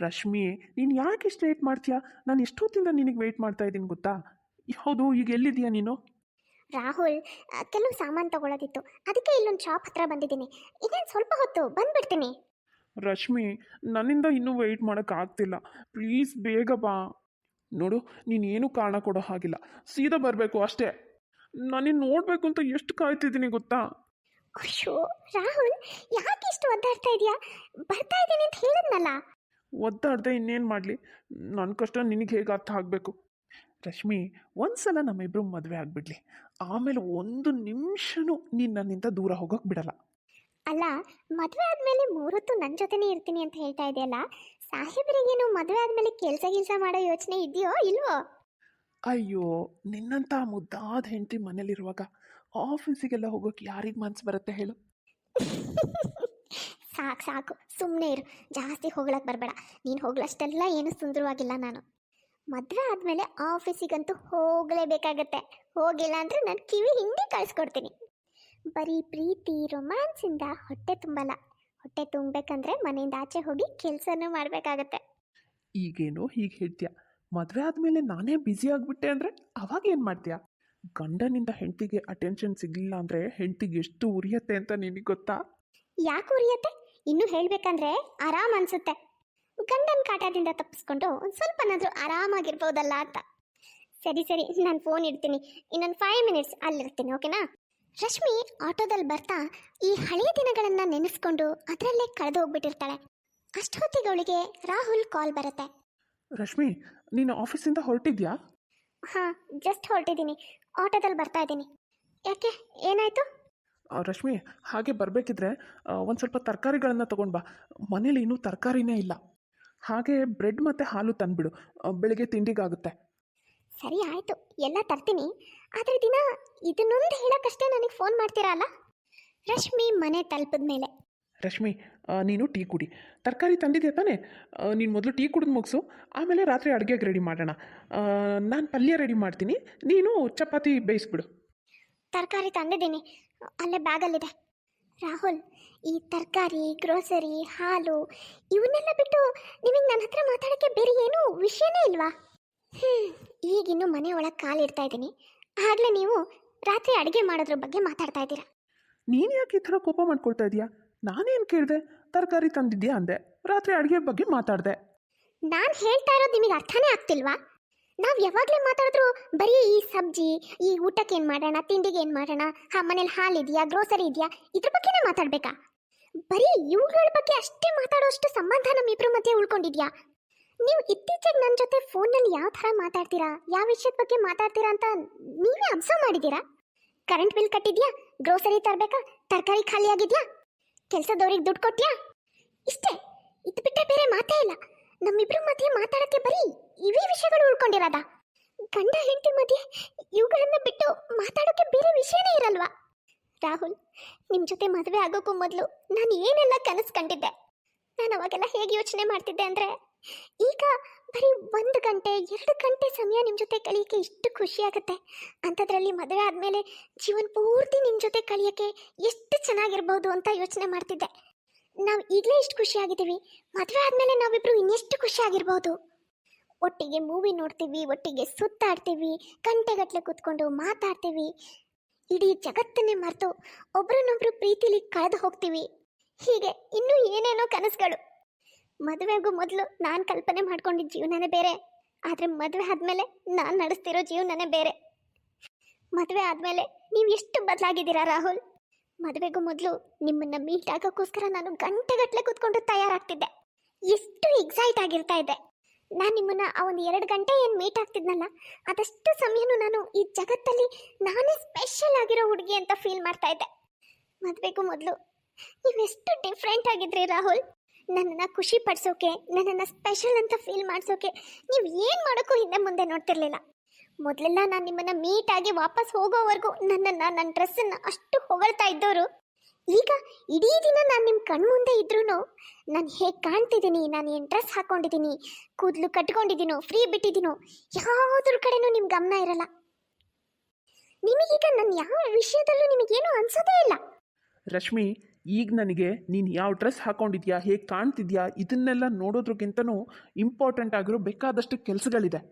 ರಶ್ಮಿ ನೀನು ಯಾಕೆ ಇಷ್ಟು ಲೇಟ್ ಮಾಡ್ತೀಯಾ? ನಾನು ಎಷ್ಟೊತ್ತಿಂದ ನಿನಗೆ ವೆಯ್ಟ್ ಮಾಡ್ತಾ ಇದ್ದೀನಿ ಗೊತ್ತಾ? ಹೌದು ಈಗ ಎಲ್ಲಿದ್ದೀಯಾ ನೀನು? ರಾಹುಲ್ ಆ, ಕೆಲವು ಸಾಮಾನು ತಗೊಳ್ಳೋದಿತ್ತು ಅದಕ್ಕೆ ಇಲ್ಲೊಂದು ಶಾಪ್ ಹತ್ರ ಬಂದಿದ್ದೀನಿ. ಇನ್ನೇನು ಸ್ವಲ್ಪ ಹೊತ್ತು ಬಂದ್ಬಿಡ್ತೀನಿ. ರಶ್ಮಿ ನನ್ನಿಂದ ಇನ್ನೂ ವೆಯ್ಟ್ ಮಾಡೋಕ್ಕಾಗ್ತಿಲ್ಲ ಪ್ಲೀಸ್ ಬೇಗ ಬಾ. ನೋಡು ನೀನೇನು ಕಾರಣ ಕೊಡೋ ಹಾಗಿಲ್ಲ. ಸೀದಾ ಬರಬೇಕು ಅಷ್ಟೇ. ನಾನು ನೋಡಬೇಕು ಅಂತ ಎಷ್ಟು ಕಾಯ್ತಿದ್ದೀನಿ ಗೊತ್ತಾ? ಅಯ್ಯೋ ರಾಹುಲ್ ಯಾಕೆ ಇಷ್ಟು ಒದ್ದಾಡ್ತಾ ಇದೆಯಾ? ಬರ್ತಾ ಇದ್ದೀನಿ ಅಂತ ಹೇಳಿದ್ನಲ್ಲ. ಒದ್ದಾಡ್ದೆ ಇನ್ನೇನು ಮಾಡಲಿ? ನನ್ನ ಕಷ್ಟ ನಿನಗೆ ಹೇಗೆ ಅರ್ಥ ಆಗಬೇಕು? ರಶ್ಮಿ ಒಂದ್ಸಲ ನಮ್ಮಿಬ್ಬರು ಮದುವೆ ಆಗಿಬಿಡ್ಲಿ. ಆಮೇಲೆ ಒಂದು ನಿಮಿಷನೂ ನೀನು ನನ್ನಿಂದ ದೂರ ಹೋಗೋಕೆ ಬಿಡಲ್ಲ. ಅಲ್ಲ ಮದುವೆ ಆದಮೇಲೆ ಮೂರೊತ್ತು ನನ್ನ ಜೊತೆನೇ ಇರ್ತೀನಿ ಅಂತ ಹೇಳ್ತಾ ಇದೆಯಲ್ಲ ಸಾಹೇಬರಿಗೇನು ಮದುವೆ ಆದಮೇಲೆ ಕೆಲಸ ಕೆಲಸ ಮಾಡೋ ಯೋಚನೆ ಇದೆಯೋ ಇಲ್ವೋ? ಅಯ್ಯೋ ನಿನ್ನಂಥ ಮುದ್ದಾದ ಹೆಂಡತಿ ಮನೇಲಿರುವಾಗ ಆಫೀಸಿಗೆಲ್ಲ ಹೋಗೋಕೆ ಯಾರಿಗೆ ಮನ್ಸು ಬರುತ್ತೆ ಹೇಳು? ಸಾಕು ಸಾಕು ಸುಮ್ಮನೆ ಇರು. ಜಾಸ್ತಿ ಹೋಗ್ಲಕ್ಕೆ ಬರಬೇಡ. ನೀನು ಹೋಗ್ಲಷ್ಟೆಲ್ಲ ಏನು ಸುಂದರವಾಗಿಲ್ಲ ನಾನು. ಮದುವೆ ಆದಮೇಲೆ ಆಫೀಸಿಗಂತೂ ಹೋಗಲೇಬೇಕಾಗತ್ತೆ. ಹೋಗಿಲ್ಲ ಅಂದರೆ ನಾನು ಕಿವಿ ಹಿಂಡಿ ಕಳಿಸ್ಕೊಡ್ತೀನಿ. ಬರೀ ಪ್ರೀತಿ ರೊಮ್ಯಾನ್ಸಿಂದ ಹೊಟ್ಟೆ ತುಂಬಲ್ಲ. ಹೊಟ್ಟೆ ತುಂಬಬೇಕಂದ್ರೆ ಮನೆಯಿಂದ ಆಚೆ ಹೋಗಿ ಕೆಲಸನೂ ಮಾಡಬೇಕಾಗತ್ತೆ. ಈಗೇನೋ ಹೀಗೆ ಹೇಳ್ತೀಯ? ಮದುವೆ ಆದಮೇಲೆ ನಾನೇ ಬ್ಯುಸಿ ಆಗಿಬಿಟ್ಟೆ ಅಂದರೆ ಅವಾಗ ಏನು ಮಾಡ್ತೀಯ? ಗಂಡನಿಂದ ಹೆಂಡತಿಗೆ ಅಟೆನ್ಷನ್ ಸಿಗಲಿಲ್ಲ ಅಂದರೆ ಹೆಂಡತಿಗೆ ಎಷ್ಟು ಉರಿಯತ್ತೆ ಅಂತ ನಿನಗೆ ಗೊತ್ತಾ? ಯಾಕೆ ಉರಿಯತ್ತೆ? ಇನ್ನೂ ಹೇಳಬೇಕಂದ್ರೆ ಆರಾಮ್ ಅನ್ಸುತ್ತೆ. ಗಂಡನ್ ಕಾಟದಿಂದ ತಪ್ಪಿಸ್ಕೊಂಡು ಒಂದ್ ಸ್ವಲ್ಪನಾದರೂ ಆರಾಮಾಗಿರ್ಬೋದಲ್ಲ ಅಂತ. ಸರಿ ಸರಿ ನಾನು ಫೋನ್ ಇಡ್ತೀನಿ. ಇನ್ನೊಂದು ಫೈವ್ ಮಿನಿಟ್ಸ್ ಅಲ್ಲಿರ್ತೀನಿ ಓಕೆನಾ ರಶ್ಮಿ ಆಟೋದಲ್ಲಿ ಬರ್ತಾ ಈ ಹಳೆಯ ದಿನಗಳನ್ನ ನೆನೆಸ್ಕೊಂಡು ಅದರಲ್ಲೇ ಕಳೆದು ಹೋಗ್ಬಿಟ್ಟಿರ್ತಾಳೆ. ಅಷ್ಟೊತ್ತಿಗೆ ಅವಳಿಗೆ ರಾಹುಲ್ ಕಾಲ್ ಬರುತ್ತೆ. ರಶ್ಮಿ ನೀನು ಆಫೀಸಿಂದ ಹೊರಟಿದ್ಯಾ? ಹಾ ಜಸ್ಟ್ ಹೊರಟಿದ್ದೀನಿ. ಆಟೋದಲ್ಲಿ ಬರ್ತಾ ಇದ್ದೀನಿ. ಯಾಕೆ ಏನಾಯಿತು? ರಶ್ಮಿ ಹಾಗೆ ಬರಬೇಕಿದ್ರೆ ಒಂದು ಸ್ವಲ್ಪ ತರಕಾರಿಗಳನ್ನು ತೊಗೊಂಡು ಬಾ. ಮನೇಲಿ ಇನ್ನೂ ತರಕಾರಿನೇ ಇಲ್ಲ. ಹಾಗೆ ಬ್ರೆಡ್ ಮತ್ತು ಹಾಲು ತಂದುಬಿಡು. ಬೆಳಿಗ್ಗೆ ತಿಂಡಿಗಾಗುತ್ತೆ. ಸರಿ ಆಯಿತು. ಎಲ್ಲ ತರ್ತೀನಿ. ಆದರೆ ದಿನ ಇದನ್ನೊಂದು ಹೇಳೋಕ್ಕಷ್ಟೇ ನನಗೆ ಫೋನ್ ಮಾಡ್ತೀರಾ ಅಲ್ಲ? ರಶ್ಮಿ ಮನೆ ತಲುಪಿದ ಮೇಲೆ. ರಶ್ಮಿ ನೀನು ಟೀ ಕುಡಿ. ತರಕಾರಿ ತಂದಿದ್ಯಾ ತಾನೇ? ನೀನು ಮೊದಲು ಟೀ ಕುಡಿದು ಮುಗಿಸು. ಆಮೇಲೆ ರಾತ್ರಿ ಅಡುಗೆಗೆ ರೆಡಿ ಮಾಡೋಣ. ನಾನು ಪಲ್ಯ ರೆಡಿ ಮಾಡ್ತೀನಿ. ನೀನು ಚಪಾತಿ ಬೇಯಿಸ್ಬಿಡು. ತರಕಾರಿ ತಂದಿದ್ದೀನಿ. ಅಲ್ಲೇ ಬ್ಯಾಗಲ್ಲಿದೆ ರಾಹುಲ್ ಈ ತರಕಾರಿ ಗ್ರೋಸರಿ ಹಾಲು ಇವನ್ನೆಲ್ಲ ಬಿಟ್ಟು ನಿಮಗೆ ನನ್ನ ಹತ್ರ ಮಾತಾಡೋಕ್ಕೆ ಬೇರೆ ಏನೂ ವಿಷಯನೇ ಇಲ್ವಾ? ಹ್ಞೂ ಈಗಿನ್ನೂ ಮನೆ ಒಳಗೆ ಕಾಲಿಡ್ತಾ ಇದ್ದೀನಿ. ಆಗಲೇ ನೀವು ರಾತ್ರಿ ಅಡುಗೆ ಮಾಡೋದ್ರ ಬಗ್ಗೆ ಮಾತಾಡ್ತಾ ಇದ್ದೀರಾ. ನೀನು ಯಾಕೆ ಈ ಥರ ಕೋಪ ಮಾಡ್ಕೊಳ್ತಾ ಇದೀಯಾ ನಾನೇನು ಕೇಳಿದೆ? ತರಕಾರಿ ತಂದಿದ್ಯಾ ಅಂದೆ. ರಾತ್ರಿ ಅಡುಗೆ ಬಗ್ಗೆ ಮಾತಾಡಿದೆ. ನಾನು ಹೇಳ್ತಾ ಇರೋದು ನಿಮಗೆ ಅರ್ಥನೇ ಆಗ್ತಿಲ್ವಾ? ನಾವು ಯಾವಾಗಲೇ ಮಾತಾಡಿದ್ರು ಬರೀ ಈ ಸಬ್ಜಿ, ಈ ಊಟಕ್ಕೆ ಏನು ಮಾಡೋಣ, ತಿಂಡಿಗೆ ಏನು ಮಾಡೋಣ, ಹಾ, ಮನೇಲಿ ಹಾಲು ಇದೆಯಾ ಗ್ರೋಸರಿ ಇದೆಯಾ, ಇದ್ರ ಬಗ್ಗೆನೇ ಮಾತಾಡ್ಬೇಕಾ? ಬರೀ ಇವುಗಳ ಬಗ್ಗೆ ಅಷ್ಟೇ ಮಾತಾಡೋಷ್ಟು ಸಂಬಂಧ ನಮ್ಮಿಬ್ರ ಮಧ್ಯೆ ಉಳ್ಕೊಂಡಿದ್ಯಾ? ನೀವು ಇತ್ತೀಚೆಗೆ ನನ್ನ ಜೊತೆ ಫೋನಲ್ಲಿ ಯಾವ ಥರ ಮಾತಾಡ್ತೀರಾ, ಯಾವ ವಿಷಯದ ಬಗ್ಗೆ ಮಾತಾಡ್ತೀರಾ ಅಂತ ನೀವೇ ಅಬ್ಸರ್ವ್ ಮಾಡಿದ್ದೀರಾ? ಕರೆಂಟ್ ಬಿಲ್ ಕಟ್ಟಿದ್ಯಾ ಗ್ರೋಸರಿ ತರಬೇಕಾ, ತರಕಾರಿ ಖಾಲಿ ಆಗಿದ್ಯಾ ಕೆಲಸದವ್ರಿಗೆ ದುಡ್ಡು ಕೊಟ್ಯಾ? ಇಷ್ಟೇ, ಇದು ಬಿಟ್ಟರೆ ಬೇರೆ ಮಾತೇ ಇಲ್ಲ. ನಮ್ಮಿಬ್ರ ಮಧ್ಯೆ ಮಾತಾಡಕ್ಕೆ ಬರೀ ಇವೇ ವಿಷಯಗಳು ಉಳ್ಕೊಂಡಿರೋದ. ಗಂಡ ಹೆಂಡತಿ ಮಧ್ಯೆ ಇವುಗಳನ್ನ ಬಿಟ್ಟು ಮಾತಾಡೋಕೆ ಬೇರೆ ವಿಷಯನೇ ಇರಲ್ವಾ? ರಾಹುಲ್ ನಿಮ್ಮ ಜೊತೆ ಮದುವೆ ಆಗೋಕ್ಕೂ ಮೊದಲು ನಾನು ಏನೆಲ್ಲ ಕನಸು ಕಂಡಿದ್ದೆ? ನಾನು ಅವಾಗೆಲ್ಲ ಹೇಗೆ ಯೋಚನೆ ಮಾಡ್ತಿದ್ದೆ ಅಂದರೆ, ಈಗ ಬರೀ ಒಂದು ಗಂಟೆ, ಎರಡು ಗಂಟೆ ಸಮಯ ನಿಮ್ಮ ಜೊತೆ ಕಳಿಯೋಕ್ಕೆ ಇಷ್ಟು ಖುಷಿಯಾಗುತ್ತೆ ಅಂಥದ್ರಲ್ಲಿ ಮದುವೆ ಆದಮೇಲೆ ಜೀವನ ಪೂರ್ತಿ ನಿಮ್ಮ ಜೊತೆ ಕಳಿಯೋಕ್ಕೆ ಎಷ್ಟು ಚೆನ್ನಾಗಿರ್ಬೋದು ಅಂತ ಯೋಚನೆ ಮಾಡ್ತಿದ್ದೆ. ನಾವು ಈಗಲೇ ಇಷ್ಟು ಖುಷಿಯಾಗಿದ್ದೀವಿ ಮದುವೆ ಆದಮೇಲೆ ನಾವಿಬ್ರು ಇನ್ನೆಷ್ಟು ಖುಷಿಯಾಗಿರ್ಬೋದು ಒಟ್ಟಿಗೆ ಮೂವಿ ನೋಡ್ತೀವಿ, ಒಟ್ಟಿಗೆ ಸುತ್ತಾಡ್ತೀವಿ ಗಂಟೆಗಟ್ಟಲೆ ಕೂತ್ಕೊಂಡು ಮಾತಾಡ್ತೀವಿ. ಇಡೀ ಜಗತ್ತನ್ನೇ ಮರೆತು ಒಬ್ರನ್ನೊಬ್ರು ಪ್ರೀತಿಲಿ ಕಳೆದು ಹೋಗ್ತೀವಿ. ಹೀಗೆ ಇನ್ನೂ ಏನೇನೋ ಕನಸುಗಳು. ಮದುವೆಗೂ ಮೊದಲು ನಾನು ಕಲ್ಪನೆ ಮಾಡ್ಕೊಂಡಿದ್ದ ಜೀವನನೇ ಬೇರೆ. ಆದರೆ ಮದುವೆ ಆದಮೇಲೆ ನಾನು ನಡೆಸ್ತಿರೋ ಜೀವನನೇ ಬೇರೆ. ಮದುವೆ ಆದಮೇಲೆ ನೀವು ಎಷ್ಟು ಬದಲಾಗಿದ್ದೀರಾ ರಾಹುಲ್? ಮದುವೆಗೂ ಮೊದಲು ನಿಮ್ಮನ್ನ ಮೀಟ್ ಆಗೋಕ್ಕೋಸ್ಕರ ನಾನು ಗಂಟೆಗಟ್ಟಲೆ ಕೂತ್ಕೊಂಡು ತಯಾರಾಗ್ತಿದ್ದೆ. ಎಷ್ಟು ಎಕ್ಸೈಟ್ ಆಗಿರ್ತಾ ಇದ್ದೆ. ನಾನು ನಿಮ್ಮನ್ನ ಆ ಒಂದು ಎರಡು ಗಂಟೆ ಏನು ಮೀಟ್ ಆಗ್ತಿದ್ನಲ್ಲ, ಅದಷ್ಟು ಸಮಯನೂ ನಾನು ಈ ಜಗತ್ತಲ್ಲಿ ನಾನೇ ಸ್ಪೆಷಲ್ ಆಗಿರೋ ಹುಡುಗಿ ಅಂತ ಫೀಲ್ ಮಾಡ್ತಾ ಇದ್ದೆ. ಮದುವೆಗೂ ಮೊದಲು ನೀವೆಷ್ಟು ಡಿಫ್ರೆಂಟ್ ಆಗಿದ್ರಿ ರಾಹುಲ್. ನನ್ನನ್ನು ಖುಷಿ ಪಡಿಸೋಕೆ, ನನ್ನನ್ನು ಸ್ಪೆಷಲ್ ಅಂತ ಫೀಲ್ ಮಾಡಿಸೋಕೆ ನೀವು ಏನು ಮಾಡೋಕ್ಕೂ ಹಿಂದೆ ಮುಂದೆ ನೋಡ್ತಿರ್ಲಿಲ್ಲ. ಮೊದಲೆಲ್ಲ ನಾನು ನಿಮ್ಮನ್ನ ಮೀಟ್ ಆಗಿ ವಾಪಸ್ ಹೋಗೋವರೆಗೂ ನನ್ನನ್ನು ನನ್ನ ಡ್ರೆಸ್ಸನ್ನು ಅಷ್ಟು ಹೊಗಳ್ತಾ ಇದ್ದವರು ಈಗ ಇಡೀ ದಿನ ನಾನು ನಿಮ್ಮ ಕಣ್ಮುಂದೆ ಇದ್ರೂ ನಾನು ಹೇಗೆ ಕಾಣ್ತಿದ್ದೀನಿ, ನಾನು ಏನು ಡ್ರೆಸ್ ಹಾಕೊಂಡಿದ್ದೀನಿ, ಕೂದಲು ಕಟ್ಕೊಂಡಿದ್ದೀನೋ ಫ್ರೀ ಬಿಟ್ಟಿದ್ದೀನೋ, ಯಾವುದ್ರ ಕಡೆನೂ ನಿಮ್ಮ ಗಮನ ಇರಲ್ಲ. ನಿಮಗೀಗ ನನ್ನ ಯಾವ ವಿಷಯದಲ್ಲೂ ನಿಮಗೇನು ಅನ್ಸೋದೇ ಇಲ್ಲ. ರಶ್ಮಿ, ಈಗ ನನಗೆ ನೀನು ಯಾವ ಡ್ರೆಸ್ ಹಾಕೊಂಡಿದ್ಯಾ, ಹೇಗೆ ಕಾಣ್ತಿದ್ಯಾ, ಇದನ್ನೆಲ್ಲ ನೋಡೋದ್ರಕ್ಕಿಂತನೂ ಇಂಪಾರ್ಟೆಂಟ್ ಆಗಿರೋ ಬೇಕಾದಷ್ಟು ಕೆಲಸಗಳಿದೆ.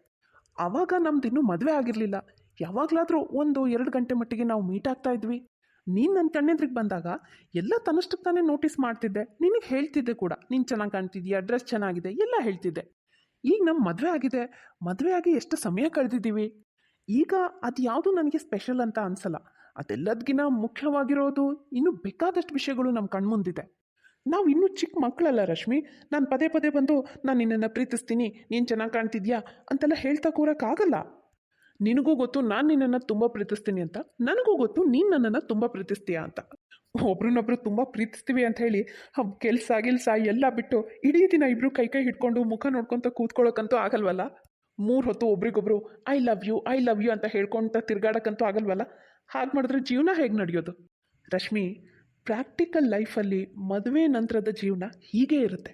ಆವಾಗ ನಮ್ದು ಇನ್ನೂ ಮದುವೆ ಆಗಿರಲಿಲ್ಲ. ಯಾವಾಗಲಾದರೂ ಒಂದು ಎರಡು ಗಂಟೆ ಮಟ್ಟಿಗೆ ನಾವು ಮೀಟ್ ಆಗ್ತಾ ಇದ್ವಿ. ನೀನು ನನ್ನ ಕಣ್ಣೆದ್ರಿಗೆ ಬಂದಾಗ ಎಲ್ಲ ತನ್ನಷ್ಟಕ್ಕೆ ತಾನೇ ನೋಟಿಸ್ ಮಾಡ್ತಿದ್ದೆ. ನಿನಗೆ ಹೇಳ್ತಿದ್ದೆ ಕೂಡ. ನೀನು ಚೆನ್ನಾಗಿ ಕಾಣ್ತಿದ್ದೀಯ ಡ್ರೆಸ್ ಚೆನ್ನಾಗಿದೆ? ಎಲ್ಲ ಹೇಳ್ತಿದ್ದೆ. ಈಗ ನಮ್ಮ ಮದುವೆ ಆಗಿದೆ. ಮದುವೆ ಆಗಿ ಎಷ್ಟು ಸಮಯ ಕಳೆದಿದ್ದೀವಿ? ಈಗ ಅದು ಯಾವುದು ನನಗೆ ಸ್ಪೆಷಲ್ ಅಂತ ಅನ್ಸಲ್ಲ. ಅದೆಲ್ಲದಕ್ಕಿಂತ ಮುಖ್ಯವಾಗಿರೋದು ಇನ್ನೂ ಬೇಕಾದಷ್ಟು ವಿಷಯಗಳು ನಮ್ಮ ಕಣ್ಮುಂದಿದೆ. ನಾವು ಇನ್ನೂ ಚಿಕ್ಕ ಮಕ್ಕಳಲ್ಲ ರಶ್ಮಿ. ನಾನು ಪದೇ ಪದೇ ಬಂದು, ನಾನು ನಿನ್ನನ್ನು ಪ್ರೀತಿಸ್ತೀನಿ. ನೀನು ಚೆನ್ನಾಗಿ ಕಾಣ್ತಿದ್ಯಾ? ಅಂತೆಲ್ಲ ಹೇಳ್ತಾ ಕೂರೋಕ್ಕಾಗಲ್ಲ ನಿನಗೂ ಗೊತ್ತು, ನಾನು ನಿನ್ನನ್ನು ತುಂಬ ಪ್ರೀತಿಸ್ತೀನಿ ಅಂತ. ನನಗೂ ಗೊತ್ತು, ನೀನು ನನ್ನನ್ನು ತುಂಬ ಪ್ರೀತಿಸ್ತೀಯಾ ಅಂತ. ಒಬ್ರನ್ನೊಬ್ರು ತುಂಬ ಪ್ರೀತಿಸ್ತೀವಿ ಅಂತ ಹೇಳಿ ಕೆಲಸ, ಗಿಲ್ಸ ಎಲ್ಲ ಬಿಟ್ಟು ಇಡೀ ದಿನ ಇಬ್ಬರು ಕೈ ಕೈ ಹಿಡ್ಕೊಂಡು, ಮುಖ ನೋಡ್ಕೊತ ಕೂತ್ಕೊಳ್ಳೋಕ್ಕಂತೂ ಆಗಲ್ವಲ್ಲ? ಮೂರು ಹೊತ್ತು ಒಬ್ರಿಗೊಬ್ರು, I love you, I love you ಅಂತ ಹೇಳ್ಕೊಂತ ತಿರ್ಗಾಡಕ್ಕಂತೂ ಆಗಲ್ವಲ್ಲ? ಹಾಗೆ ಮಾಡಿದ್ರೆ ಜೀವನ ಹೇಗೆ ನಡೆಯೋದು? ರಶ್ಮಿ ಪ್ರಾಕ್ಟಿಕಲ್ ಲೈಫಲ್ಲಿ ಮದುವೆ ನಂತರದ ಜೀವನ ಹೀಗೆ ಇರುತ್ತೆ.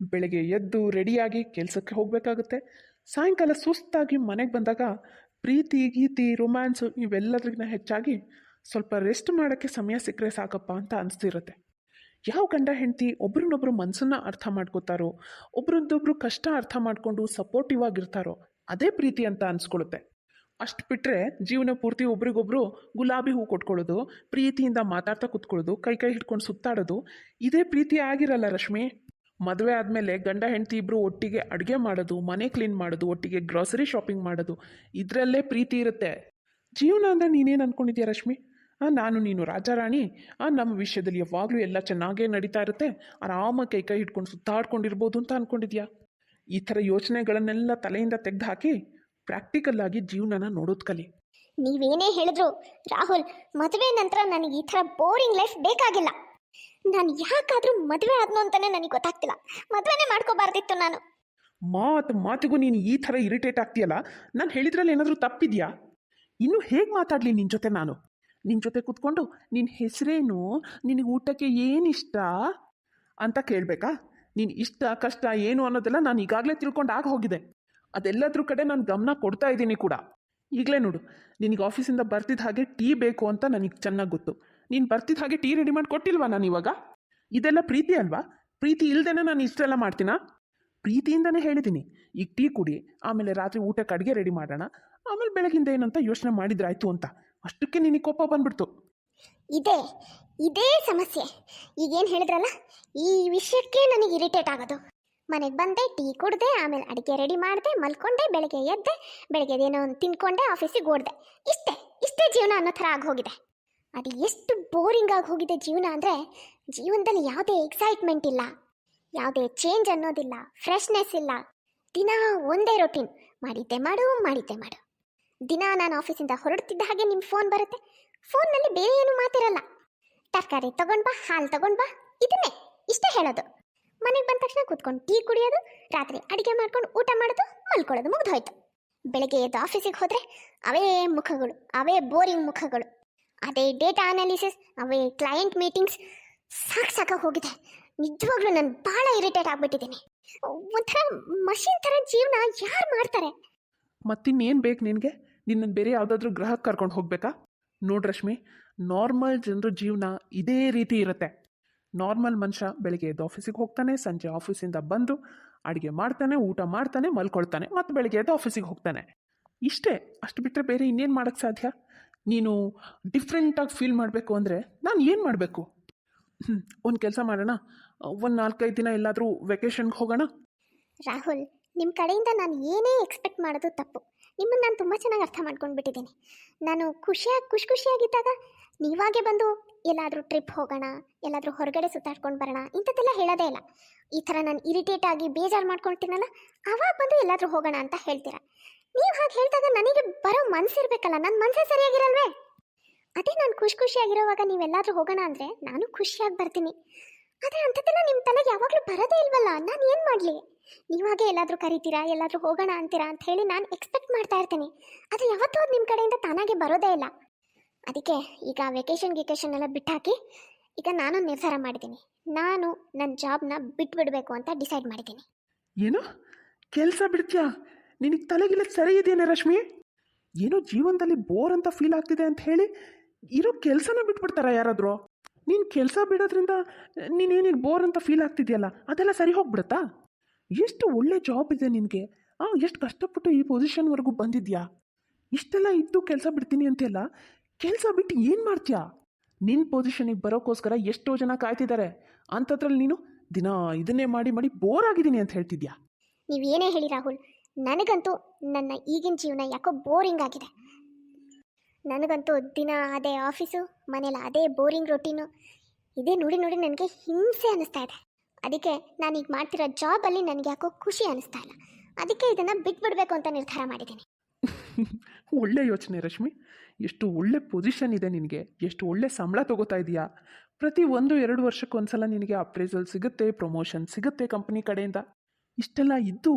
ಬೆಳಗ್ಗೆ ಎದ್ದು ರೆಡಿಯಾಗಿ ಕೆಲಸಕ್ಕೆ ಹೋಗಬೇಕಾಗುತ್ತೆ. ಸಾಯಂಕಾಲ ಸುಸ್ತಾಗಿ ಮನೆಗೆ ಬಂದಾಗ ಪ್ರೀತಿ, ಗೀತಿ ರೊಮ್ಯಾನ್ಸು ಇವೆಲ್ಲದ್ರಿಗಿನ ಹೆಚ್ಚಾಗಿ ಸ್ವಲ್ಪ ರೆಸ್ಟ್ ಮಾಡೋಕ್ಕೆ ಸಮಯ ಸಿಕ್ಕರೆ ಸಾಕಪ್ಪ ಅಂತ ಅನಿಸ್ತಿರುತ್ತೆ. ಯಾವ ಗಂಡ ಹೆಂಡತಿ ಒಬ್ರನ್ನೊಬ್ರು ಮನಸ್ಸನ್ನು ಅರ್ಥ ಮಾಡ್ಕೋತಾರೋ, ಒಬ್ರದ್ದೊಬ್ರು ಕಷ್ಟ ಅರ್ಥ ಮಾಡಿಕೊಂಡು ಸಪೋರ್ಟಿವ್ ಆಗಿರ್ತಾರೋ, ಅದೇ ಪ್ರೀತಿ ಅಂತ ಅನಿಸ್ಕೊಳ್ಳುತ್ತೆ ಅಷ್ಟು ಬಿಟ್ಟರೆ ಜೀವನ ಪೂರ್ತಿ ಒಬ್ರಿಗೊಬ್ರು ಗುಲಾಬಿ ಹೂ ಕೊಟ್ಕೊಳ್ಳೋದು, ಪ್ರೀತಿಯಿಂದ ಮಾತಾಡ್ತಾ ಕೂತ್ಕೊಳ್ಳೋದು, ಕೈ ಕೈ ಹಿಡ್ಕೊಂಡು ಸುತ್ತಾಡೋದು, ಇದೇ ಪ್ರೀತಿ ಆಗಿರಲ್ಲ ರಶ್ಮಿ. ಮದುವೆ ಆದಮೇಲೆ ಗಂಡ, ಹೆಂಡತಿ ಇಬ್ಬರು ಒಟ್ಟಿಗೆ ಅಡುಗೆ ಮಾಡೋದು, ಮನೆ ಕ್ಲೀನ್ ಮಾಡೋದು, ಒಟ್ಟಿಗೆ ಗ್ರಾಸರಿ ಶಾಪಿಂಗ್ ಮಾಡೋದು, ಇದರಲ್ಲೇ ಪ್ರೀತಿ ಇರುತ್ತೆ. ಜೀವನ ಅಂದರೆ ನೀನೇನು ಅಂದ್ಕೊಂಡಿದ್ಯಾ ರಶ್ಮಿ? ನಾನು ನೀನು ರಾಜಾರಾಣಿ. ನಮ್ಮ ವಿಷಯದಲ್ಲಿ ಯಾವಾಗಲೂ ಎಲ್ಲ ಚೆನ್ನಾಗೇ ನಡೀತಾ ಇರುತ್ತೆ. ಆರಾಮಾಗಿ ಕೈ ಕೈ ಹಿಡ್ಕೊಂಡು ಸುತ್ತಾಡ್ಕೊಂಡಿರ್ಬೋದು ಅಂತ ಅಂದ್ಕೊಂಡಿದ್ಯಾ ಈ ಥರ ಯೋಚನೆಗಳನ್ನೆಲ್ಲ ತಲೆಯಿಂದ ತೆಗೆದು ಹಾಕಿ ಪ್ರಾಕ್ಟಿಕಲ್ ಆಗಿ ಜೀವನನ ನೋಡೋದು ಕಲಿ. ನೀವೇನೇ ಹೇಳಿದ್ರು ರಾಹುಲ್ ಮದುವೆ ನಂತರ ನನಗೆ ಈ ಥರ ಬೋರಿಂಗ್ ಲೈಫ್ ಬೇಕಾಗಿಲ್ಲ. ನಾನು ಯಾಕಾದರೂ ಮದುವೆ ಆದ್ನು ಅಂತಾನೆ ನನಗೆ ಗೊತ್ತಾಗ್ತಿಲ್ಲ. ಮದುವೆನೇ ಮಾಡ್ಕೋಬಾರ್ದಿತ್ತು ನಾನು. ಮಾತು ಮಾತಿಗೂ ನೀನು ಈ ಥರ ಇರಿಟೇಟ್ ಆಗ್ತೀಯಲ್ಲ? ನಾನು ಹೇಳಿದ್ರಲ್ಲಿ ಏನಾದರೂ ತಪ್ಪಿದ್ಯಾ? ಇನ್ನು ಹೇಗೆ ಮಾತಾಡಲಿ ನಿನ್ನ ಜೊತೆ ನಾನು? ನಿನ್ನ ಜೊತೆ ಕೂತ್ಕೊಂಡು ನಿನ್ನ ಹೆಸರೇನು? ನಿನಗೆ ಊಟಕ್ಕೆ ಏನು ಇಷ್ಟ? ಅಂತ ಕೇಳಬೇಕಾ? ನೀನು ಇಷ್ಟ ಕಷ್ಟ ಏನು ಅನ್ನೋದೆಲ್ಲ ನಾನು ಈಗಾಗಲೇ ತಿಳ್ಕೊಂಡು ಆಗ ಹೋಗಿದೆ. ಅದೆಲ್ಲದ್ರ ಕಡೆ ನಾನು ಗಮನ ಕೊಡ್ತಾ ಇದ್ದೀನಿ ಕೂಡ. ಈಗಲೇ ನೋಡು, ನಿನಗೆ ಆಫೀಸಿಂದ ಬರ್ತಿದ್ದ ಹಾಗೆ ಟೀ ಬೇಕು ಅಂತ ನನಗೆ ಚೆನ್ನಾಗಿ ಗೊತ್ತು. ನೀನು ಬರ್ತಿದ್ದ ಹಾಗೆ ಟೀ ರೆಡಿ ಮಾಡಿ ಕೊಟ್ಟಿಲ್ವಾ ನಾನು ಇವಾಗ? ಇದೆಲ್ಲ ಪ್ರೀತಿ ಅಲ್ವಾ? ಪ್ರೀತಿ ಇಲ್ದೇನೆ ನಾನು ಇಷ್ಟೆಲ್ಲ ಮಾಡ್ತೀನಾ? ಪ್ರೀತಿಯಿಂದನೇ ಹೇಳಿದ್ದೀನಿ ಈಗ ಟೀ ಕುಡಿ, ಆಮೇಲೆ ರಾತ್ರಿ ಊಟಕ್ಕೆ ಅಡುಗೆ ರೆಡಿ ಮಾಡೋಣ. ಆಮೇಲೆ ಬೆಳಗಿಂದ ಏನಂತ ಯೋಚನೆ ಮಾಡಿದ್ರಾಯ್ತು ಅಂತ. ಅಷ್ಟಕ್ಕೆ ನಿನಗೆ ಕೋಪ ಬಂದ್ಬಿಡ್ತು. ಇದೇ ಇದೇ ಸಮಸ್ಯೆ. ಈಗೇನು ಹೇಳಿದ್ರಲ್ಲ, ಈ ವಿಷಯಕ್ಕೆ ನನಗೆ ಇರಿಟೇಟ್ ಆಗೋದು. ಮನೆಗೆ ಬಂದೆ, ಟೀ ಕುಡ್ದೆ, ಆಮೇಲೆ ಅಡುಗೆ ರೆಡಿ ಮಾಡಿದೆ, ಮಲ್ಕೊಂಡೆ, ಬೆಳಗ್ಗೆ ಎದ್ದೆ, ಬೆಳಗ್ಗೆ ಏನೋ ಒಂದು ತಿನ್ಕೊಂಡೆ, ಆಫೀಸಿಗೆ ಓಡಿದೆ. ಇಷ್ಟೇ ಇಷ್ಟೇ ಜೀವನ ಅನ್ನೋ ಥರ ಆಗೋಗಿದೆ. ಅದು ಎಷ್ಟು ಬೋರಿಂಗ್ ಆಗಿ ಹೋಗಿದೆ ಜೀವನ ಅಂದರೆ ಜೀವನದಲ್ಲಿ ಯಾವುದೇ ಎಕ್ಸೈಟ್ಮೆಂಟ್ ಇಲ್ಲ, ಯಾವುದೇ ಚೇಂಜ್ ಅನ್ನೋದಿಲ್ಲ ಫ್ರೆಶ್ನೆಸ್ ಇಲ್ಲ. ದಿನ ಒಂದೇ ರೊಟೀನ್ ಮಾಡಿದ್ದೆ ಮಾಡು ಮಾಡಿದ್ದೆ ಮಾಡು. ದಿನ ನಾನು ಆಫೀಸಿಂದ ಹೊರಡ್ತಿದ್ದ ಹಾಗೆ ನಿಮ್ಮ ಫೋನ್ ಬರುತ್ತೆ. ಫೋನ್ನಲ್ಲಿ ಬೇರೆ ಏನು ಮಾತಿರಲ್ಲ. ತರಕಾರಿ ತಗೊಂಡ್ಬಾ ಹಾಲು ತಗೊಂಡ್ಬಾ ಇದನ್ನೇ, ಇಷ್ಟೇ ಹೇಳೋದು. ಮನೆಗೆ ಬಂದ ತಕ್ಷಣ ಕೂತ್ಕೊಂಡು ಟೀ ಕುಡಿಯೋದು, ರಾತ್ರಿ ಅಡುಗೆ ಮಾಡ್ಕೊಂಡು ಊಟ ಮಾಡೋದು, ಮಲ್ಕೊಳ್ಳೋದು ಮುಗಿದೋಯ್ತು ಬೆಳಗ್ಗೆ ಎದ್ದು ಆಫೀಸಿಗೆ ಹೋದರೆ ಅವೇ ಮುಖಗಳು, ಅವೇ ಬೋರಿಂಗ್ ಮುಖಗಳು, ಅದೇ ಡೇಟಾ ಅನಾಲಿಸಿಸ್, ಅವೇ ಕ್ಲೈಂಟ್ ಮೀಟಿಂಗ್ಸ್, ಸಾಕು ಸಾಕಾಗಿ ಹೋಗಿದೆ. ನಿಜವಾಗ್ಲೂ ನಾನು ಭಾಳ ಇರಿಟೇಟ್ ಆಗಿಬಿಟ್ಟಿದ್ದೀನಿ. ಒಂಥರ ಮಷಿನ್ ಥರ ಜೀವನ ಯಾರು ಮಾಡ್ತಾರೆ? ಮತ್ತಿನ್ನೇನು ಬೇಕು ನಿನಗೆ? ನಿನ್ನನ್ನು ಬೇರೆ ಯಾವುದಾದ್ರೂ ಗ್ರಹಕ್ಕೆ ಕರ್ಕೊಂಡು ಹೋಗಬೇಕಾ? ನೋಡು ರಶ್ಮಿ, ನಾರ್ಮಲ್ ಜನರ ಜೀವನ ಇದೇ ರೀತಿ ಇರುತ್ತೆ. ನಾರ್ಮಲ್ ಮನುಷ್ಯ ಬೆಳಿಗ್ಗೆ ಎದ್ದು ಆಫೀಸಿಗೆ ಹೋಗ್ತಾನೆ, ಸಂಜೆ ಆಫೀಸಿಂದ ಬಂದು ಅಡುಗೆ ಮಾಡ್ತಾನೆ, ಊಟ ಮಾಡ್ತಾನೆ, ಮಲ್ಕೊಳ್ತಾನೆ, ಮತ್ತು ಬೆಳಿಗ್ಗೆ ಎದ್ದು ಆಫೀಸಿಗೆ ಹೋಗ್ತಾನೆ. ಇಷ್ಟೇ, ಅಷ್ಟು ಬಿಟ್ಟರೆ ಬೇರೆ ಇನ್ನೇನು ಮಾಡೋಕ್ಕೆ ಸಾಧ್ಯ? ನೀನು ಡಿಫ್ರೆಂಟಾಗಿ ಫೀಲ್ ಮಾಡಬೇಕು ಅಂದರೆ ನಾನು ಏನು ಮಾಡಬೇಕು? ಒಂದು ಕೆಲಸ ಮಾಡೋಣ. ಒಂದು ನಾಲ್ಕೈದು ದಿನ ಎಲ್ಲಾದರೂ ವೆಕೇಷನ್ಗೆ ಹೋಗೋಣ? ರಾಹುಲ್ ನಿಮ್ಮ ಕಡೆಯಿಂದ ನಾನು ಏನೇ ಎಕ್ಸ್ಪೆಕ್ಟ್ ಮಾಡೋದು ತಪ್ಪು. ನಿಮ್ಮನ್ನು ನಾನು ತುಂಬ ಚೆನ್ನಾಗಿ ಅರ್ಥ ಮಾಡ್ಕೊಂಡು ಬಿಟ್ಟಿದ್ದೀನಿ ನಾನು ಖುಷಿಯಾಗಿ ಖುಷಿ ಖುಷಿಯಾಗಿದ್ದಾಗ ನೀವಾಗೆ ಬಂದು ಎಲ್ಲಾದರೂ ಟ್ರಿಪ್ ಹೋಗೋಣ, ಎಲ್ಲಾದರೂ ಹೊರಗಡೆ ಸುತ್ತಾಡ್ಕೊಂಡು ಬರೋಣ, ಇಂಥದ್ದೆಲ್ಲ ಹೇಳೋದೇ ಇಲ್ಲ. ಈ ಥರ ನಾನು ಇರಿಟೇಟ್ ಆಗಿ ಬೇಜಾರು ಮಾಡ್ಕೊಳ್ತೀನಲ್ಲ ಆವಾಗ ಬಂದು ಎಲ್ಲಾದರೂ ಹೋಗೋಣ ಅಂತ ಹೇಳ್ತೀರಾ. ನೀವು ಹಾಗೆ ಹೇಳಿದಾಗ ನನಗೆ ಬರೋ ಮನಸ್ಸಿರ್ಬೇಕಲ್ಲ ನನ್ನ ಮನಸ್ಸೇ ಸರಿಯಾಗಿರಲ್ವೇ? ಅದೇ ನಾನು ಖುಷಿ ಖುಷಿಯಾಗಿರೋವಾಗ ನೀವೆಲ್ಲಾದರೂ ಹೋಗೋಣ ಅಂದರೆ ನಾನು ಖುಷಿಯಾಗಿ ಬರ್ತೀನಿ. ಆದರೆ ಅಂಥದ್ದೆಲ್ಲ ನಿಮ್ಮ ತಲೆಗೆ ಯಾವಾಗಲೂ ಬರೋದೇ ಇಲ್ವಲ್ಲ, ನಾನು ಏನು ಮಾಡಲಿ? ನೀವಾಗೆ ಎಲ್ಲಾದರೂ ಕರಿತೀರಾ, ಎಲ್ಲಾದರೂ ಹೋಗೋಣ ಅಂತೀರಾ ಅಂತ ಹೇಳಿ ನಾನು ಎಕ್ಸ್ಪೆಕ್ಟ್ ಮಾಡ್ತಾ ಇರ್ತೀನಿ. ಅದು ಯಾವತ್ತೂ ನಿಮ್ಮ ಕಡೆಯಿಂದ ತಾನಾಗೆ ಬರೋದೇ ಇಲ್ಲ. ಅದಕ್ಕೆ ಈಗ ವೆಕೇಷನ್ ಗಿಕೇಷನ್ ಎಲ್ಲ ಬಿಟ್ಟಾಕಿ ಈಗ ನಾನು ನಿರ್ಧಾರ ಮಾಡಿದ್ದೀನಿ. ನಾನು ನನ್ನ ಜಾಬ್ನ ಬಿಟ್ಬಿಡಬೇಕು ಅಂತ ಡಿಸೈಡ್ ಮಾಡಿದ್ದೀನಿ. ಏನು? ಕೆಲಸ ಬಿಡ್ತೀಯಾ? ನಿನಗೆ ತಲೆಗಿಲ್ಲ ಸರಿ ಇದೆಯೇನೆ ರಶ್ಮಿ? ಏನೋ ಜೀವನದಲ್ಲಿ ಬೋರ್ ಅಂತ ಫೀಲ್ ಆಗ್ತಿದೆ ಅಂತ ಹೇಳಿ ಇರೋ ಕೆಲಸನ ಬಿಟ್ಬಿಡ್ತಾರ ಯಾರಾದರೂ? ನೀನು ಕೆಲಸ ಬಿಡೋದ್ರಿಂದ ನೀನೇನಿಗೆ ಬೋರ್ ಅಂತ ಫೀಲ್ ಆಗ್ತಿದೆಯಲ್ಲ, ಅದೆಲ್ಲ ಸರಿ ಹೋಗ್ಬಿಡುತ್ತಾ? ಎಷ್ಟು ಒಳ್ಳೆ ಜಾಬ್ ಇದೆ ನಿನಗೆ. ಆ, ಎಷ್ಟು ಕಷ್ಟಪಟ್ಟು ಈ ಪೊಸಿಷನ್ವರೆಗೂ ಬಂದಿದ್ಯಾ? ಇಷ್ಟೆಲ್ಲ ಇದ್ದು ಕೆಲಸ ಬಿಡ್ತೀನಿ ಅಂತೆಲ್ಲ ಕೆಲಸ ಬಿಟ್ಟು ಏನು ಮಾಡ್ತೀಯಾ? ನಿನ್ನ ಪೊಸಿಷನಿಗೆ ಬರೋಕ್ಕೋಸ್ಕರ ಎಷ್ಟೋ ಜನ ಕಾಯ್ತಿದ್ದಾರೆ ಅಂಥದ್ರಲ್ಲಿ ನೀನು ದಿನ ಇದನ್ನೇ ಮಾಡಿ ಮಾಡಿ ಬೋರ್ ಆಗಿದ್ದೀನಿ ಅಂತ ಹೇಳ್ತಿದ್ಯಾ? ನೀವೇನೇ ಹೇಳಿ ರಾಹುಲ್ ನನಗಂತೂ ನನ್ನ ಈಗಿನ ಜೀವನ ಯಾಕೋ ಬೋರಿಂಗ್ ಆಗಿದೆ. ನನಗಂತೂ ದಿನ ಅದೇ ಆಫೀಸು ಮನೇಲಿ ಅದೇ ಬೋರಿಂಗ್ ರೊಟೀನು ಇದೇ ನೋಡಿ ನೋಡಿ ನನಗೆ ಹಿಂಸೆ ಅನ್ನಿಸ್ತಾ ಇದೆ. ಅದಕ್ಕೆ ನಾನು ಈಗ ಮಾಡ್ತಿರೋ ಜಾಬಲ್ಲಿ ನನಗೆ ಯಾಕೋ ಖುಷಿ ಅನ್ನಿಸ್ತಾ ಇಲ್ಲ. ಅದಕ್ಕೆ ಇದನ್ನು ಬಿಟ್ಬಿಡ್ಬೇಕು ಅಂತ ನಿರ್ಧಾರ ಮಾಡಿದ್ದೀನಿ. ಒಳ್ಳೆ ಯೋಚನೆ ರಶ್ಮಿ. ಎಷ್ಟು ಒಳ್ಳೆ ಪೊಸಿಷನ್ ಇದೆ ನಿನಗೆ, ಎಷ್ಟು ಒಳ್ಳೆ ಸಂಬಳ ತಗೋತಾ ಇದೆಯಾ? ಪ್ರತಿ ಒಂದು ಎರಡು ವರ್ಷಕ್ಕೊಂದ್ಸಲ ನಿನಗೆ ಅಪ್ರೈಸಲ್ ಸಿಗುತ್ತೆ ಪ್ರಮೋಷನ್ ಸಿಗುತ್ತೆ ಕಂಪ್ನಿ ಕಡೆಯಿಂದ. ಇಷ್ಟೆಲ್ಲ ಇದ್ದು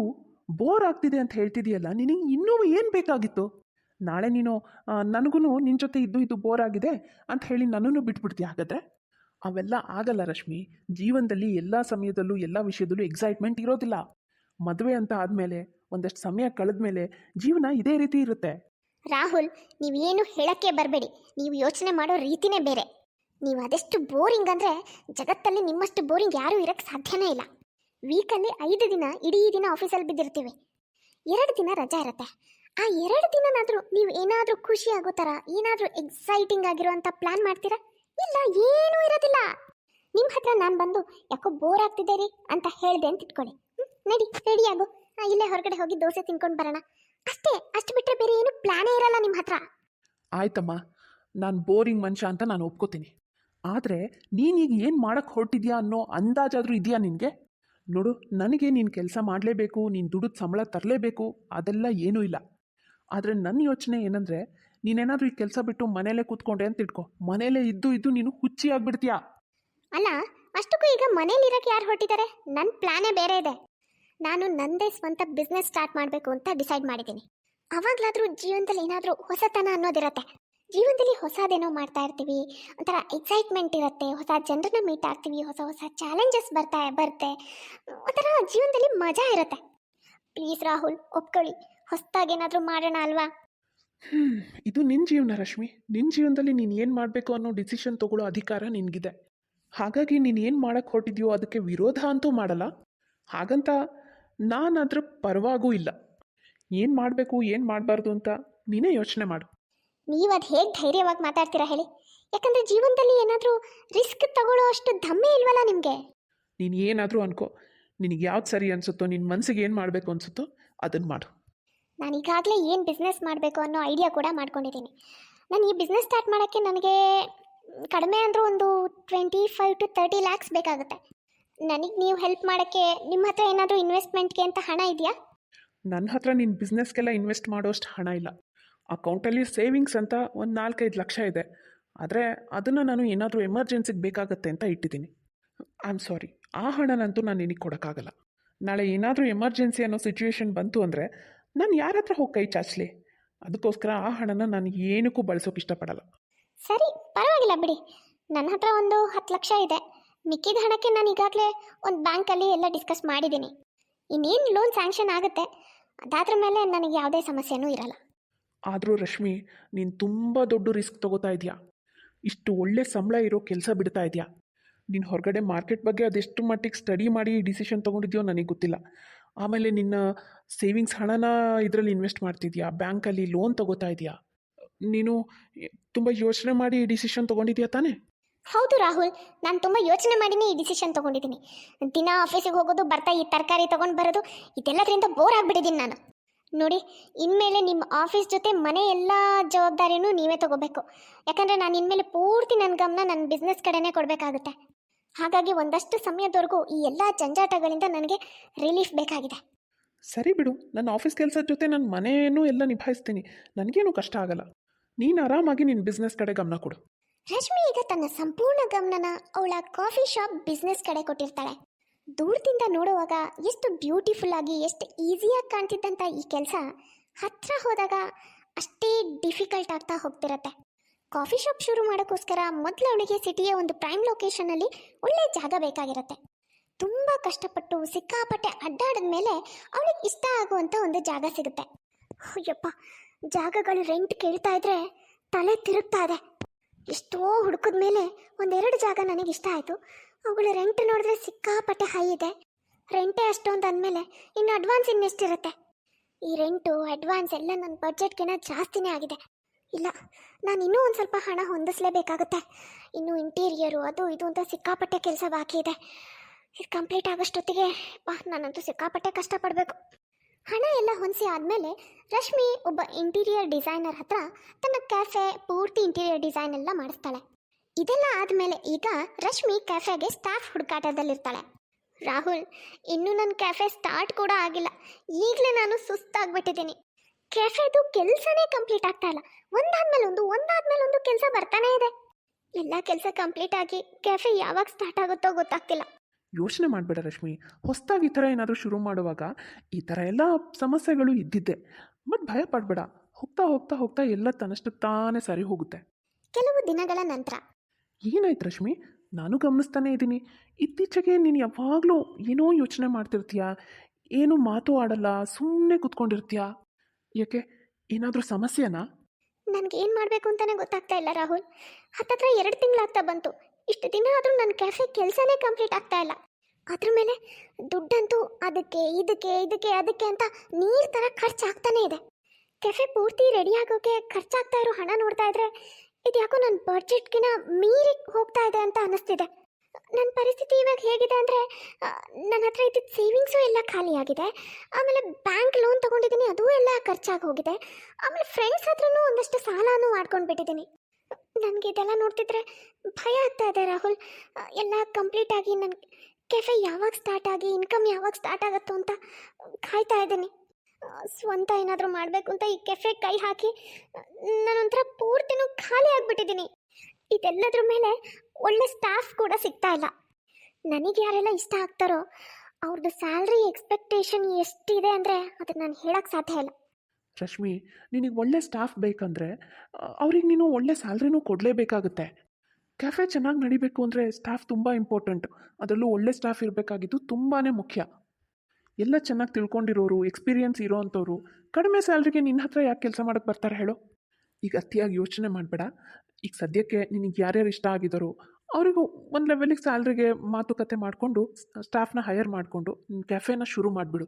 ಬೋರ್ ಆಗ್ತಿದೆ ಅಂತ ಹೇಳ್ತಿದೆಯಲ್ಲ ನಿನಗೆ ಇನ್ನೂ ಏನು ಬೇಕಾಗಿತ್ತು? ನಾಳೆ ನೀನು ನನಗೂ ನಿನ್ನ ಜೊತೆ ಇದ್ದು ಇದು ಬೋರ್ ಆಗಿದೆ ಅಂತ ಹೇಳಿ ನನ್ನನ್ನು ಬಿಟ್ಬಿಡ್ತೀಯ ಹಾಗಾದರೆ? ಅವೆಲ್ಲ ಆಗಲ್ಲ ರಶ್ಮಿ. ಜೀವನದಲ್ಲಿ ಎಲ್ಲ ಸಮಯದಲ್ಲೂ, ಎಲ್ಲ ವಿಷಯದಲ್ಲೂ ಎಕ್ಸೈಟ್ಮೆಂಟ್ ಇರೋದಿಲ್ಲ. ಮದುವೆ ಅಂತ ಆದಮೇಲೆ, ಒಂದಷ್ಟು ಸಮಯ ಕಳೆದ್ಮೇಲೆ ಜೀವನ ಇದೇ ರೀತಿ ಇರುತ್ತೆ. ರಾಹುಲ್, ನೀವೇನು ಹೇಳಕ್ಕೆ ಬರಬೇಡಿ. ನೀವು ಯೋಚನೆ ಮಾಡೋ ರೀತಿನೇ ಬೇರೆ. ನೀವು ಅದೆಷ್ಟು ಬೋರಿಂಗ್ ಅಂದರೆ ಜಗತ್ತಲ್ಲಿ ನಿಮ್ಮಷ್ಟು ಬೋರಿಂಗ್ ಯಾರೂ ಇರೋಕ್ಕೆ ಸಾಧ್ಯನೇ ಇಲ್ಲ. ವೀಕಲ್ಲಿ ಐದು ದಿನ ಇಡೀ ದಿನ ಆಫೀಸಲ್ಲಿ ಬಿದ್ದಿರ್ತೀವಿ. ಎರಡು ದಿನ ರಜಾ ಇರುತ್ತೆ. ಆ ಎರಡು ದಿನನಾದರೂ ನೀವು ಏನಾದರೂ ಖುಷಿ ಆಗೋ ಥರ, ಏನಾದರೂ ಎಕ್ಸೈಟಿಂಗ್ ಆಗಿರುವಂಥ ಪ್ಲ್ಯಾನ್ ಮಾಡ್ತೀರಾ? ಇಲ್ಲ, ಏನೂ ಇರೋದಿಲ್ಲ. ನಿಮ್ಮ ಹತ್ರ ನಾನು ಬಂದು ಯಾಕೋ ಬೋರ್ ಆಗ್ತಿದ್ದೀರಿ ಅಂತ ಹೇಳಿದೆ ಅಂತ ಇಟ್ಕೊಳ್ಳಿ. ನಡಿ ರೆಡಿ ಆಗು. ಇಲ್ಲೇ ಹೊರಗಡೆ ಹೋಗಿ ದೋಸೆ ತಿನ್ಕೊಂಡು ಬರೋಣ. ಅಷ್ಟೇ ಅಷ್ಟು ಬಿಟ್ಟರೆ ಬೇರೆ ಏನು ಪ್ಲಾನೇ ಇರಲ್ಲ ನಿಮ್ಮ ಹತ್ರ. ಆಯ್ತಮ್ಮ ನಾನು ಬೋರಿಂಗ್ ಮನುಷ್ಯ ಅಂತ ನಾನು ಒಪ್ಕೋತೀನಿ. ಆದರೆ ನೀನೀಗ ಏನು ಮಾಡೋಕ್ಕೆ ಹೊರಟಿದ್ಯಾ ಅನ್ನೋ ಅಂದಾಜಾದರೂ ಇದೆಯಾ ನಿನಗೆ? ನೋಡು ನನಗೆ ನೀನು ಕೆಲಸ ಮಾಡಲೇಬೇಕು ನೀನು ದುಡಿದು ಸಂಬಳ ತರಲೇಬೇಕು ಅದೆಲ್ಲ ಏನೂ ಇಲ್ಲ. ಆದರೆ ನನ್ನ ಯೋಚನೆ ಏನಂದರೆ ನೀನೇನಾದರೂ ಈ ಕೆಲಸ ಬಿಟ್ಟು ಮನೇಲೇ ಕೂತ್ಕೊಂಡೆ ಅಂತ ಇಟ್ಕೋ. ಮನೇಲೇ ಇದ್ದು ಇದ್ದು ನೀನು ಹುಚ್ಚಿ ಆಗ್ಬಿಡ್ತೀಯಾ? ಅಲ್ಲ ಅಷ್ಟಕ್ಕೂ ಈಗ ಮನೇಲಿರೋಕೆ ಯಾರು ಹೊರಟಿದ್ದಾರೆ? ನನ್ನ ಪ್ಲಾನೇ ಬೇರೆ ಇದೆ. ನಾನು ನಂದೇ ಸ್ವಂತ ಬಿಸ್ನೆಸ್ ಸ್ಟಾರ್ಟ್ ಮಾಡಬೇಕು ಅಂತ ಡಿಸೈಡ್ ಮಾಡಿದ್ದೀನಿ. ಅವಾಗಲಾದರೂ ಜೀವನದಲ್ಲಿ ಏನಾದರೂ ಹೊಸತನ ಅನ್ನೋದಿರುತ್ತೆ. ಜೀವನದಲ್ಲಿ ಹೊಸದೇನೋ ಮಾಡ್ತಾ ಇರ್ತೀವಿ ಒಂಥರ ಎಕ್ಸೈಟ್ಮೆಂಟ್ ಇರುತ್ತೆ ಹೊಸ ಜನರನ್ನ ಮೀಟ್ ಆಗ್ತೀವಿ ಹೊಸ ಹೊಸ ಚಾಲೆಂಜಸ್ ಬರ್ತಾ ಬರುತ್ತೆ. ಒಂಥರ ಜೀವನದಲ್ಲಿ ಮಜಾ ಇರುತ್ತೆ. ಪ್ಲೀಸ್ ರಾಹುಲ್ ಒಪ್ಕೊಳ್ಳಿ. ಹೊಸದಾಗಿ ಏನಾದರೂ ಮಾಡೋಣ ಅಲ್ವಾ? ಹ್ಮ್, ಇದು ನಿನ್ನ ಜೀವನ ರಶ್ಮಿ. ನಿನ್ನ ಜೀವನದಲ್ಲಿ ನೀನು ಏನು ಮಾಡಬೇಕು ಅನ್ನೋ ಡಿಸಿಷನ್ ತಗೊಳ್ಳೋ ಅಧಿಕಾರ ನಿನಗಿದೆ. ಹಾಗಾಗಿ ನೀನು ಏನು ಮಾಡೋಕ್ಕೆ ಹೊರಟಿದ್ಯೋ ಅದಕ್ಕೆ ವಿರೋಧ ಅಂತೂ ಮಾಡಲ್ಲ. ಹಾಗಂತ ನಾನು ಅದ್ರ ಪರವಾಗೂ ಇಲ್ಲ. ಏನು ಮಾಡಬೇಕು ಏನು ಮಾಡಬಾರ್ದು ಅಂತ ನೀನೇ ಯೋಚನೆ ಮಾಡು. ನೀವು ಅದು ಹೇಗೆ ಧೈರ್ಯವಾಗಿ ಮಾತಾಡ್ತೀರಾ ಹೇಳಿ? ಯಾಕಂದ್ರೆ ಜೀವನದಲ್ಲಿ ಏನಾದರೂ ರಿಸ್ಕ್ ತಗೊಳ್ಳೋ ಅಷ್ಟು ದಮ್ಮೆ ಇಲ್ವಲ್ಲ ನಿಮಗೆ? ನೀನು ಏನಾದರೂ ಅನ್ಕೋ. ನಿನಗೆ ಯಾವ್ದು ಸರಿ ಅನಿಸುತ್ತೋ ನಿನ್ನ ಮನಸ್ಸಿಗೆ ಏನು ಮಾಡಬೇಕು ಅನಿಸುತ್ತೋ ಅದನ್ನು ಮಾಡು. ನಾನು ಈಗಾಗಲೇ ಏನು ಬಿಸ್ನೆಸ್ ಮಾಡಬೇಕು ಅನ್ನೋ ಐಡಿಯಾ ಕೂಡ ಮಾಡ್ಕೊಂಡಿದ್ದೀನಿ ನಾನು ಈ ಬಿಸ್ನೆಸ್ ಸ್ಟಾರ್ಟ್ ಮಾಡೋಕ್ಕೆ ನನಗೆ ಕಡಿಮೆ ಅಂದರೂ ಒಂದು twenty five to thirty lakhs ಬೇಕಾಗುತ್ತೆ. ನನಗೆ ನೀವು ಹೆಲ್ಪ್ ಮಾಡೋಕ್ಕೆ ನಿಮ್ಮ ಹತ್ರ ಏನಾದರೂ ಇನ್ವೆಸ್ಟ್ಮೆಂಟ್ಗೆ ಅಂತ ಹಣ ಇದೆಯಾ? ನನ್ನ ಹತ್ರ ನಿನ್ನ ಬಿಸ್ನೆಸ್ಗೆಲ್ಲ ಇನ್ವೆಸ್ಟ್ ಮಾಡೋಷ್ಟು ಹಣ ಇಲ್ಲ. ಅಕೌಂಟಲ್ಲಿ ಸೇವಿಂಗ್ಸ್ ಅಂತ ಒಂದು ನಾಲ್ಕೈದು ಲಕ್ಷ ಇದೆ. ಆದರೆ ಅದನ್ನು ನಾನು ಏನಾದರೂ ಎಮರ್ಜೆನ್ಸಿಗೆ ಬೇಕಾಗತ್ತೆ ಅಂತ ಇಟ್ಟಿದ್ದೀನಿ. ಐ ಆಮ್ ಸಾರಿ ಆ ಹಣನಂತೂ ನಾನು ನಿನಗೆ ಕೊಡೋಕ್ಕಾಗಲ್ಲ. ನಾಳೆ ಏನಾದರೂ ಎಮರ್ಜೆನ್ಸಿ ಅನ್ನೋ ಸಿಚುವೇಶನ್ ಬಂತು ಅಂದರೆ ನಾನು ಯಾರ ಹತ್ರ ಹೋಗಿ ಕೈ ಚಾಚಲಿ? ಅದಕ್ಕೋಸ್ಕರ ಆ ಹಣನ ನಾನು ಏನಕ್ಕೂ ಬಳಸೋಕೆ ಇಷ್ಟಪಡಲ್ಲ. ಸರಿ ಪರವಾಗಿಲ್ಲ ಬಿಡಿ. ನನ್ನ ಹತ್ರ ಒಂದು ಹತ್ತು ಲಕ್ಷ ಇದೆ. ಮಿಕ್ಕಿದ ಹಣಕ್ಕೆ ನಾನು ಈಗಾಗಲೇ ಒಂದು ಬ್ಯಾಂಕಲ್ಲಿ ಎಲ್ಲ ಡಿಸ್ಕಸ್ ಮಾಡಿದ್ದೀನಿ. ಇನ್ನೇನು ಲೋನ್ ಸ್ಯಾಂಕ್ಷನ್ ಆಗುತ್ತೆ? ಅದಾದ್ರ ಮೇಲೆ ನನಗೆ ಯಾವುದೇ ಸಮಸ್ಯೆನೂ ಇರಲ್ಲ. ಆದರೂ ರಶ್ಮಿ, ನೀನು ತುಂಬ ದೊಡ್ಡ ರಿಸ್ಕ್ ತಗೋತಾ ಇದೆಯಾ? ಇಷ್ಟು ಒಳ್ಳೆ ಸಂಬಳ ಇರೋ ಕೆಲಸ ಬಿಡ್ತಾ ಇದೆಯಾ? ನೀನು ಹೊರಗಡೆ ಮಾರ್ಕೆಟ್ ಬಗ್ಗೆ ಅದೆಷ್ಟು ಮಟ್ಟಿಗೆ ಸ್ಟಡಿ ಮಾಡಿ ಡಿಸಿಷನ್ ತೊಗೊಂಡಿದ್ಯೋ ನನಗೆ ಗೊತ್ತಿಲ್ಲ. ಆಮೇಲೆ ನಿನ್ನ ಸೇವಿಂಗ್ಸ್ ಹಣನ ಇದರಲ್ಲಿ ಇನ್ವೆಸ್ಟ್ ಮಾಡ್ತಿದ್ಯಾ? ಬ್ಯಾಂಕಲ್ಲಿ ಲೋನ್ ತಗೋತಾ ಇದೆಯಾ? ನೀನು ತುಂಬ ಯೋಚನೆ ಮಾಡಿ ಡಿಸಿಷನ್ ತೊಗೊಂಡಿದ್ಯಾ ತಾನೇ? ಹೌದು ರಾಹುಲ್, ನಾನು ತುಂಬ ಯೋಚನೆ ಮಾಡಿನೇ ಈ ಡಿಸಿಷನ್ ತಗೊಂಡಿದ್ದೀನಿ. ದಿನ ಆಫೀಸಿಗೆ ಹೋಗೋದು, ಬರ್ತಾ ಈ ತರಕಾರಿ ತಗೊಂಡು ಬರೋದು, ಇದೆಲ್ಲದರಿಂದ ಬೋರ್ ಆಗಿಬಿಟ್ಟಿದ್ದೀನಿ ನಾನು. ನೋಡಿ, ಇನ್ಮೇಲೆ ನಿಮ್ಮ ಆಫೀಸ್ ಜೊತೆ ಮನೆ ಎಲ್ಲ ಜವಾಬ್ದಾರಿನೂ ನೀವೇ ತಗೋಬೇಕು. ಯಾಕಂದರೆ ನಾನು ಇನ್ಮೇಲೆ ಪೂರ್ತಿ ನನ್ನ ಗಮನ ನನ್ನ ಬಿಸ್ನೆಸ್ ಕಡೆನೇ ಕೊಡಬೇಕಾಗುತ್ತೆ. ಹಾಗಾಗಿ ಒಂದಷ್ಟು ಸಮಯದವರೆಗೂ ಈ ಎಲ್ಲ ಜಂಜಾಟಗಳಿಂದ ನನಗೆ ರಿಲೀಫ್ ಬೇಕಾಗಿದೆ. ಸರಿ ಬಿಡು ನನ್ನ ಆಫೀಸ್ ಕೆಲಸದ ಜೊತೆ ನನ್ನ ಮನೆಯೂ ಎಲ್ಲ ನಿಭಾಯಿಸ್ತೀನಿ. ನನಗೇನು ಕಷ್ಟ ಆಗಲ್ಲ. ನೀನು ಆರಾಮಾಗಿ ನಿನ್ನ ಬಿಸ್ನೆಸ್ ಕಡೆ ಗಮನ ಕೊಡು. ರಶ್ಮಿ ಈಗ ತನ್ನ ಸಂಪೂರ್ಣ ಗಮನನ ಅವಳ ಕಾಫಿ ಶಾಪ್ ಬಿಸ್ನೆಸ್ ಕಡೆ ಕೊಟ್ಟಿರ್ತಾಳೆ. ದೂರದಿಂದ ನೋಡುವಾಗ ಎಷ್ಟು ಬ್ಯೂಟಿಫುಲ್ ಆಗಿ ಎಷ್ಟು ಈಸಿಯಾಗಿ ಕಾಣ್ತಿದ್ದಂಥ ಈ ಕೆಲಸ ಹತ್ರ ಹೋದಾಗ ಅಷ್ಟೇ ಡಿಫಿಕಲ್ಟ್ ಆಗ್ತಾ ಹೋಗ್ತಿರತ್ತೆ. ಕಾಫಿ ಶಾಪ್ ಶುರು ಮಾಡೋಕ್ಕೋಸ್ಕರ ಮೊದಲು ಅವಳಿಗೆ ಸಿಟಿಯ ಒಂದು ಪ್ರೈಮ್ ಲೊಕೇಶನಲ್ಲಿ ಒಳ್ಳೆ ಜಾಗ ಬೇಕಾಗಿರುತ್ತೆ. ತುಂಬ ಕಷ್ಟಪಟ್ಟು ಸಿಕ್ಕಾಪಟ್ಟೆ ಅಡ್ಡಾಡಿದ ಮೇಲೆ ಅವಳಿಗೆ ಇಷ್ಟ ಆಗುವಂಥ ಒಂದು ಜಾಗ ಸಿಗುತ್ತೆ. ಅಯ್ಯಪ್ಪ, ಜಾಗಗಳು ರೆಂಟ್ ಕೇಳ್ತಾ ಇದ್ರೆ ತಲೆ ತಿರುಗ್ತಾ ಇದೆ. ಎಷ್ಟೋ ಹುಡುಕಿದ ಮೇಲೆ ಒಂದೆರಡು ಜಾಗ ನನಗೆ ಇಷ್ಟ ಆಯಿತು. ಅವುಗಳ ರೆಂಟ್ ನೋಡಿದ್ರೆ ಸಿಕ್ಕಾಪಟ್ಟೆ ಹೈ ಇದೆ. ರೆಂಟೇ ಅಷ್ಟೊಂದು ಅಂದಮೇಲೆ ಇನ್ನು ಅಡ್ವಾನ್ಸ್ ಇನ್ನೆಷ್ಟಿರುತ್ತೆ ಈ ರೆಂಟು ಅಡ್ವಾನ್ಸ್ ಎಲ್ಲ ನನ್ನ ಬಜೆಟ್ಗಿಂತ ಜಾಸ್ತಿನೇ ಆಗಿದೆ. ಇಲ್ಲ, ನಾನು ಇನ್ನೂ ಒಂದು ಸ್ವಲ್ಪ ಹಣ ಹೊಂದಿಸ್ಲೇಬೇಕಾಗುತ್ತೆ. ಇನ್ನು ಇಂಟೀರಿಯರು ಅದು ಇದು ಅಂತ ಸಿಕ್ಕಾಪಟ್ಟೆ ಕೆಲಸ ಬಾಕಿ ಇದೆ. ಇದು ಕಂಪ್ಲೀಟ್ ಆಗೋಷ್ಟೊತ್ತಿಗೆ, ಬಾ, ನಾನಂತೂ ಸಿಕ್ಕಾಪಟ್ಟೆ ಕಷ್ಟಪಡಬೇಕು. ಹಣ ಎಲ್ಲ ಹೊಂದಿಸಿ ಆದಮೇಲೆ ರಶ್ಮಿ ಒಬ್ಬ ಇಂಟೀರಿಯರ್ ಡಿಸೈನರ್ ಹತ್ರ ತನ್ನ ಕ್ಯಾಫೆ ಪೂರ್ತಿ ಇಂಟೀರಿಯರ್ ಡಿಸೈನ್ ಎಲ್ಲ ಮಾಡಿಸ್ತಾಳೆ. ಇದೆಲ್ಲ ಆದಮೇಲೆ ಈಗ ರಶ್ಮಿ ಕ್ಯಾಫೆಗೆ ಸ್ಟಾಫ್ ಹುಡುಕಾಟದಲ್ಲಿರ್ತಾಳೆ. ರಾಹುಲ್, ಇನ್ನೂ ನನ್ನ ಕ್ಯಾಫೆ ಸ್ಟಾರ್ಟ್ ಕೂಡ ಆಗಿಲ್ಲ. ಈಗಲೇ ನಾನು ಸುಸ್ತಾಗ್ಬಿಟ್ಟಿದ್ದೀನಿ. ಕೆಫೆದು ಕೆಲಸನೇ ಕಂಪ್ಲೀಟ್ ಆಗ್ತಾ ಇಲ್ಲ. ಒಂದಾದ್ಮೇಲೆ ಒಂದು ಒಂದು ಕೆಲಸ ಬರ್ತಾನೇ ಇದೆ. ಎಲ್ಲ ಕೆಲಸ ಕಂಪ್ಲೀಟ್ ಆಗಿ ಕೆಫೆ ಯಾವಾಗ ಸ್ಟಾರ್ಟ್ ಆಗುತ್ತೋ ಗೊತ್ತಾಗ್ತಿಲ್ಲ. ಯೋಚನೆ ಮಾಡಬೇಡ ರಶ್ಮಿ. ಹೊಸದಾಗಿ ಈ ಥರ ಏನಾದರೂ ಶುರು ಮಾಡುವಾಗ ಈ ಥರ ಎಲ್ಲ ಸಮಸ್ಯೆಗಳು ಇದ್ದಿದ್ದೆ. ಬಟ್ ಭಯ ಪಡಬೇಡ. ಹೋಗ್ತಾ ಹೋಗ್ತಾ ಹೋಗ್ತಾ ಎಲ್ಲ ತನ್ನಷ್ಟು ತಾನೇ ಸರಿ ಹೋಗುತ್ತೆ. ಕೆಲವು ದಿನಗಳ ನಂತರ. ಏನಾಯ್ತು ರಶ್ಮಿ? ನಾನು ಗಮನಿಸ್ತಾನೇ ಇದ್ದೀನಿ. ಇತ್ತೀಚೆಗೆ ನೀನು ಯಾವಾಗಲೂ ಏನೋ ಯೋಚನೆ ಮಾಡ್ತಿರ್ತೀಯ? ಏನು ಮಾತು ಆಡಲ್ಲ ಸುಮ್ಮನೆ ಕೂತ್ಕೊಂಡಿರ್ತೀಯ? ಯಾಕೆ? ಏನಾದರೂ ಸಮಸ್ಯೆನಾ? ನನಗೆ ಏನು ಮಾಡಬೇಕು ಅಂತಾನೆ ಗೊತ್ತಾಗ್ತಾ ಇಲ್ಲ ರಾಹುಲ್. ಹತ್ತತ್ರ ಎರಡು ತಿಂಗಳಾಗ್ತಾ ಬಂತು. ಇಷ್ಟು ದಿನ ಆದರೂ ನನ್ನ ಕೆಫೆ ಕೆಲಸನೇ ಕಂಪ್ಲೀಟ್ ಆಗ್ತಾ ಇಲ್ಲ. ಅದ್ರ ಮೇಲೆ ದುಡ್ಡಂತೂ ಅದಕ್ಕೆ, ಇದಕ್ಕೆ ಇದಕ್ಕೆ, ಅದಕ್ಕೆ ಅಂತ ನೀರ್ ತರ ಖರ್ಚಾಗ್ತಾನೆ ಇದೆ. ಕೆಫೆ ಪೂರ್ತಿ ರೆಡಿ ಆಗೋಕೆ ಖರ್ಚಾಗ್ತಾ ಇರೋ ಹಣ ನೋಡ್ತಾ ಇದ್ರೆ ಇದು ಯಾಕೋ ನನ್ನ ಬಡ್ಜೆಟ್ಗಿನ ಮೀರಿ ಹೋಗ್ತಾ ಇದೆ ಅಂತ ಅನಿಸ್ತಿದೆ. ನನ್ನ ಪರಿಸ್ಥಿತಿ ಇವಾಗ ಹೇಗಿದೆ ಅಂದರೆ ನನ್ನ ಹತ್ರ ಇದ್ದಿದ್ದ ಸೇವಿಂಗ್ಸು ಎಲ್ಲ ಖಾಲಿಯಾಗಿದೆ ಆಮೇಲೆ ಬ್ಯಾಂಕ್ ಲೋನ್ ತೊಗೊಂಡಿದ್ದೀನಿ, ಅದೂ ಎಲ್ಲ ಖರ್ಚಾಗಿ ಹೋಗಿದೆ. ಆಮೇಲೆ ಫ್ರೆಂಡ್ಸ್ ಹತ್ರನೂ ಒಂದಷ್ಟು ಸಾಲನೂ ಮಾಡ್ಕೊಂಡು ಬಿಟ್ಟಿದ್ದೀನಿ ನನಗೆ ಇದೆಲ್ಲ ನೋಡ್ತಿದ್ರೆ ಭಯ ಆಗ್ತಾ ಇದೆ ರಾಹುಲ್. ಎಲ್ಲ ಕಂಪ್ಲೀಟಾಗಿ ನನ್ನ ಕೆಫೆ ಯಾವಾಗ ಸ್ಟಾರ್ಟ್ ಆಗಿ ಇನ್ಕಮ್ ಯಾವಾಗ ಸ್ಟಾರ್ಟ್ ಆಗುತ್ತೋ ಅಂತ ಕಾಯ್ತಾ ಇದ್ದೀನಿ. ಸ್ವಂತ ಏನಾದರೂ ಮಾಡಬೇಕು ಅಂತ ಈ ಕೆಫೆ ಕೈ ಹಾಕಿ, ನಾನೊಂಥರ ಪೂರ್ತಿನೂ ಖಾಲಿ ಆಗಿಬಿಟ್ಟಿದ್ದೀನಿ. ಇದೆಲ್ಲದ್ರ ಮೇಲೆ ಒಳ್ಳೆ ಸ್ಟಾಫ್ ಕೂಡ ಸಿಗ್ತಾ ಇಲ್ಲ. ನನಗೆ ಯಾರೆಲ್ಲ ಇಷ್ಟ ಆಗ್ತಾರೋ ಅವ್ರದ್ದು ಸ್ಯಾಲ್ರಿ ಎಕ್ಸ್ಪೆಕ್ಟೇಷನ್ ಎಷ್ಟಿದೆ ಅಂದರೆ ಅದನ್ನು ನಾನು ಹೇಳೋಕ್ಕೆ ಸಾಧ್ಯ ಇಲ್ಲ. ರಶ್ಮಿ, ನಿನಗೆ ಒಳ್ಳೆ ಸ್ಟಾಫ್ ಬೇಕಂದರೆ ಅವ್ರಿಗೆ ನೀನು ಒಳ್ಳೆ ಸ್ಯಾಲ್ರಿನೂ ಕೊಡಲೇಬೇಕಾಗುತ್ತೆ. ಕ್ಯಾಫೆ ಚೆನ್ನಾಗಿ ನಡಿಬೇಕು ಅಂದರೆ ಸ್ಟಾಫ್ ತುಂಬ ಇಂಪಾರ್ಟೆಂಟ್ ಅದರಲ್ಲೂ ಒಳ್ಳೆ ಸ್ಟಾಫ್ ಇರಬೇಕಾಗಿದ್ದು ತುಂಬಾ ಮುಖ್ಯ. ಎಲ್ಲ ಚೆನ್ನಾಗಿ ತಿಳ್ಕೊಂಡಿರೋರು ಎಕ್ಸ್ಪೀರಿಯನ್ಸ್ ಇರೋ ಅಂಥವ್ರು ಕಡಿಮೆ ಸ್ಯಾಲ್ರಿಗೆ ನಿನ್ನ ಹತ್ರ ಯಾಕೆ ಕೆಲಸ ಮಾಡೋಕ್ಕೆ ಬರ್ತಾರೆ ಹೇಳು? ಈಗ ಅತಿಯಾಗಿ ಯೋಚನೆ ಮಾಡಬೇಡ. ಈಗ ಸದ್ಯಕ್ಕೆ ನಿನಗೆ ಯಾರ್ಯಾರು ಇಷ್ಟ ಆಗಿದ್ದಾರೋ ಅವರಿಗೂ ಒಂದು ಲೆವೆಲಿಗೆ ಸ್ಯಾಲ್ರಿಗೆ ಮಾತುಕತೆ ಮಾಡಿಕೊಂಡು ಸ್ಟಾಫ್ನ ಹೈಯರ್ ಮಾಡಿಕೊಂಡು ಕೆಫೆನ ಶುರು ಮಾಡಿಬಿಡು.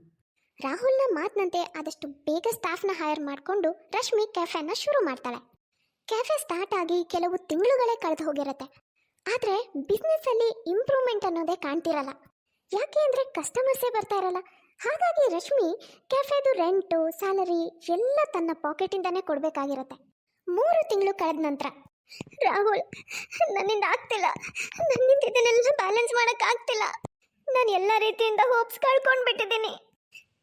ರಾಹುಲ್ನ ಮಾತಿನಂತೆ ಆದಷ್ಟು ಬೇಗ ಸ್ಟಾಫ್ನ ಹೈಯರ್ ಮಾಡಿಕೊಂಡು ರಶ್ಮಿ ಕ್ಯಾಫೆನ ಶುರು ಮಾಡ್ತಾಳೆ. ಕ್ಯಾಫೆ ಸ್ಟಾರ್ಟ್ ಆಗಿ ಕೆಲವು ತಿಂಗಳುಗಳೇ ಕಳೆದು ಹೋಗಿರುತ್ತೆ. ಆದರೆ ಬಿಸ್ನೆಸ್ಸಲ್ಲಿ ಇಂಪ್ರೂವ್ಮೆಂಟ್ ಅನ್ನೋದೇ ಕಾಣ್ತಿರಲ್ಲ. ಯಾಕೆ ಅಂದರೆ ಕಸ್ಟಮರ್ಸೇ ಬರ್ತಾ ಇರಲ್ಲ. ಹಾಗಾಗಿ ರಶ್ಮಿ ಕ್ಯಾಫೆದು ರೆಂಟು ಸ್ಯಾಲರಿ ಎಲ್ಲ ತನ್ನ ಪಾಕೆಟಿಂದನೇ ಕೊಡಬೇಕಾಗಿರುತ್ತೆ. ಮೂರು ತಿಂಗಳು ಕಳೆದ ನಂತರ, ರಾಹುಲ್, ನನ್ನಿಂದ ಆಗ್ತಿಲ್ಲ. ನನ್ನಿಂದ ಇದನ್ನೆಲ್ಲ ಬ್ಯಾಲೆನ್ಸ್ ಮಾಡೋಕ್ಕಾಗ್ತಿಲ್ಲ ನಾನು ಎಲ್ಲ ರೀತಿಯಿಂದ ಹೋಪ್ಸ್ ಕಳ್ಕೊಂಡು ಬಿಟ್ಟಿದ್ದೀನಿ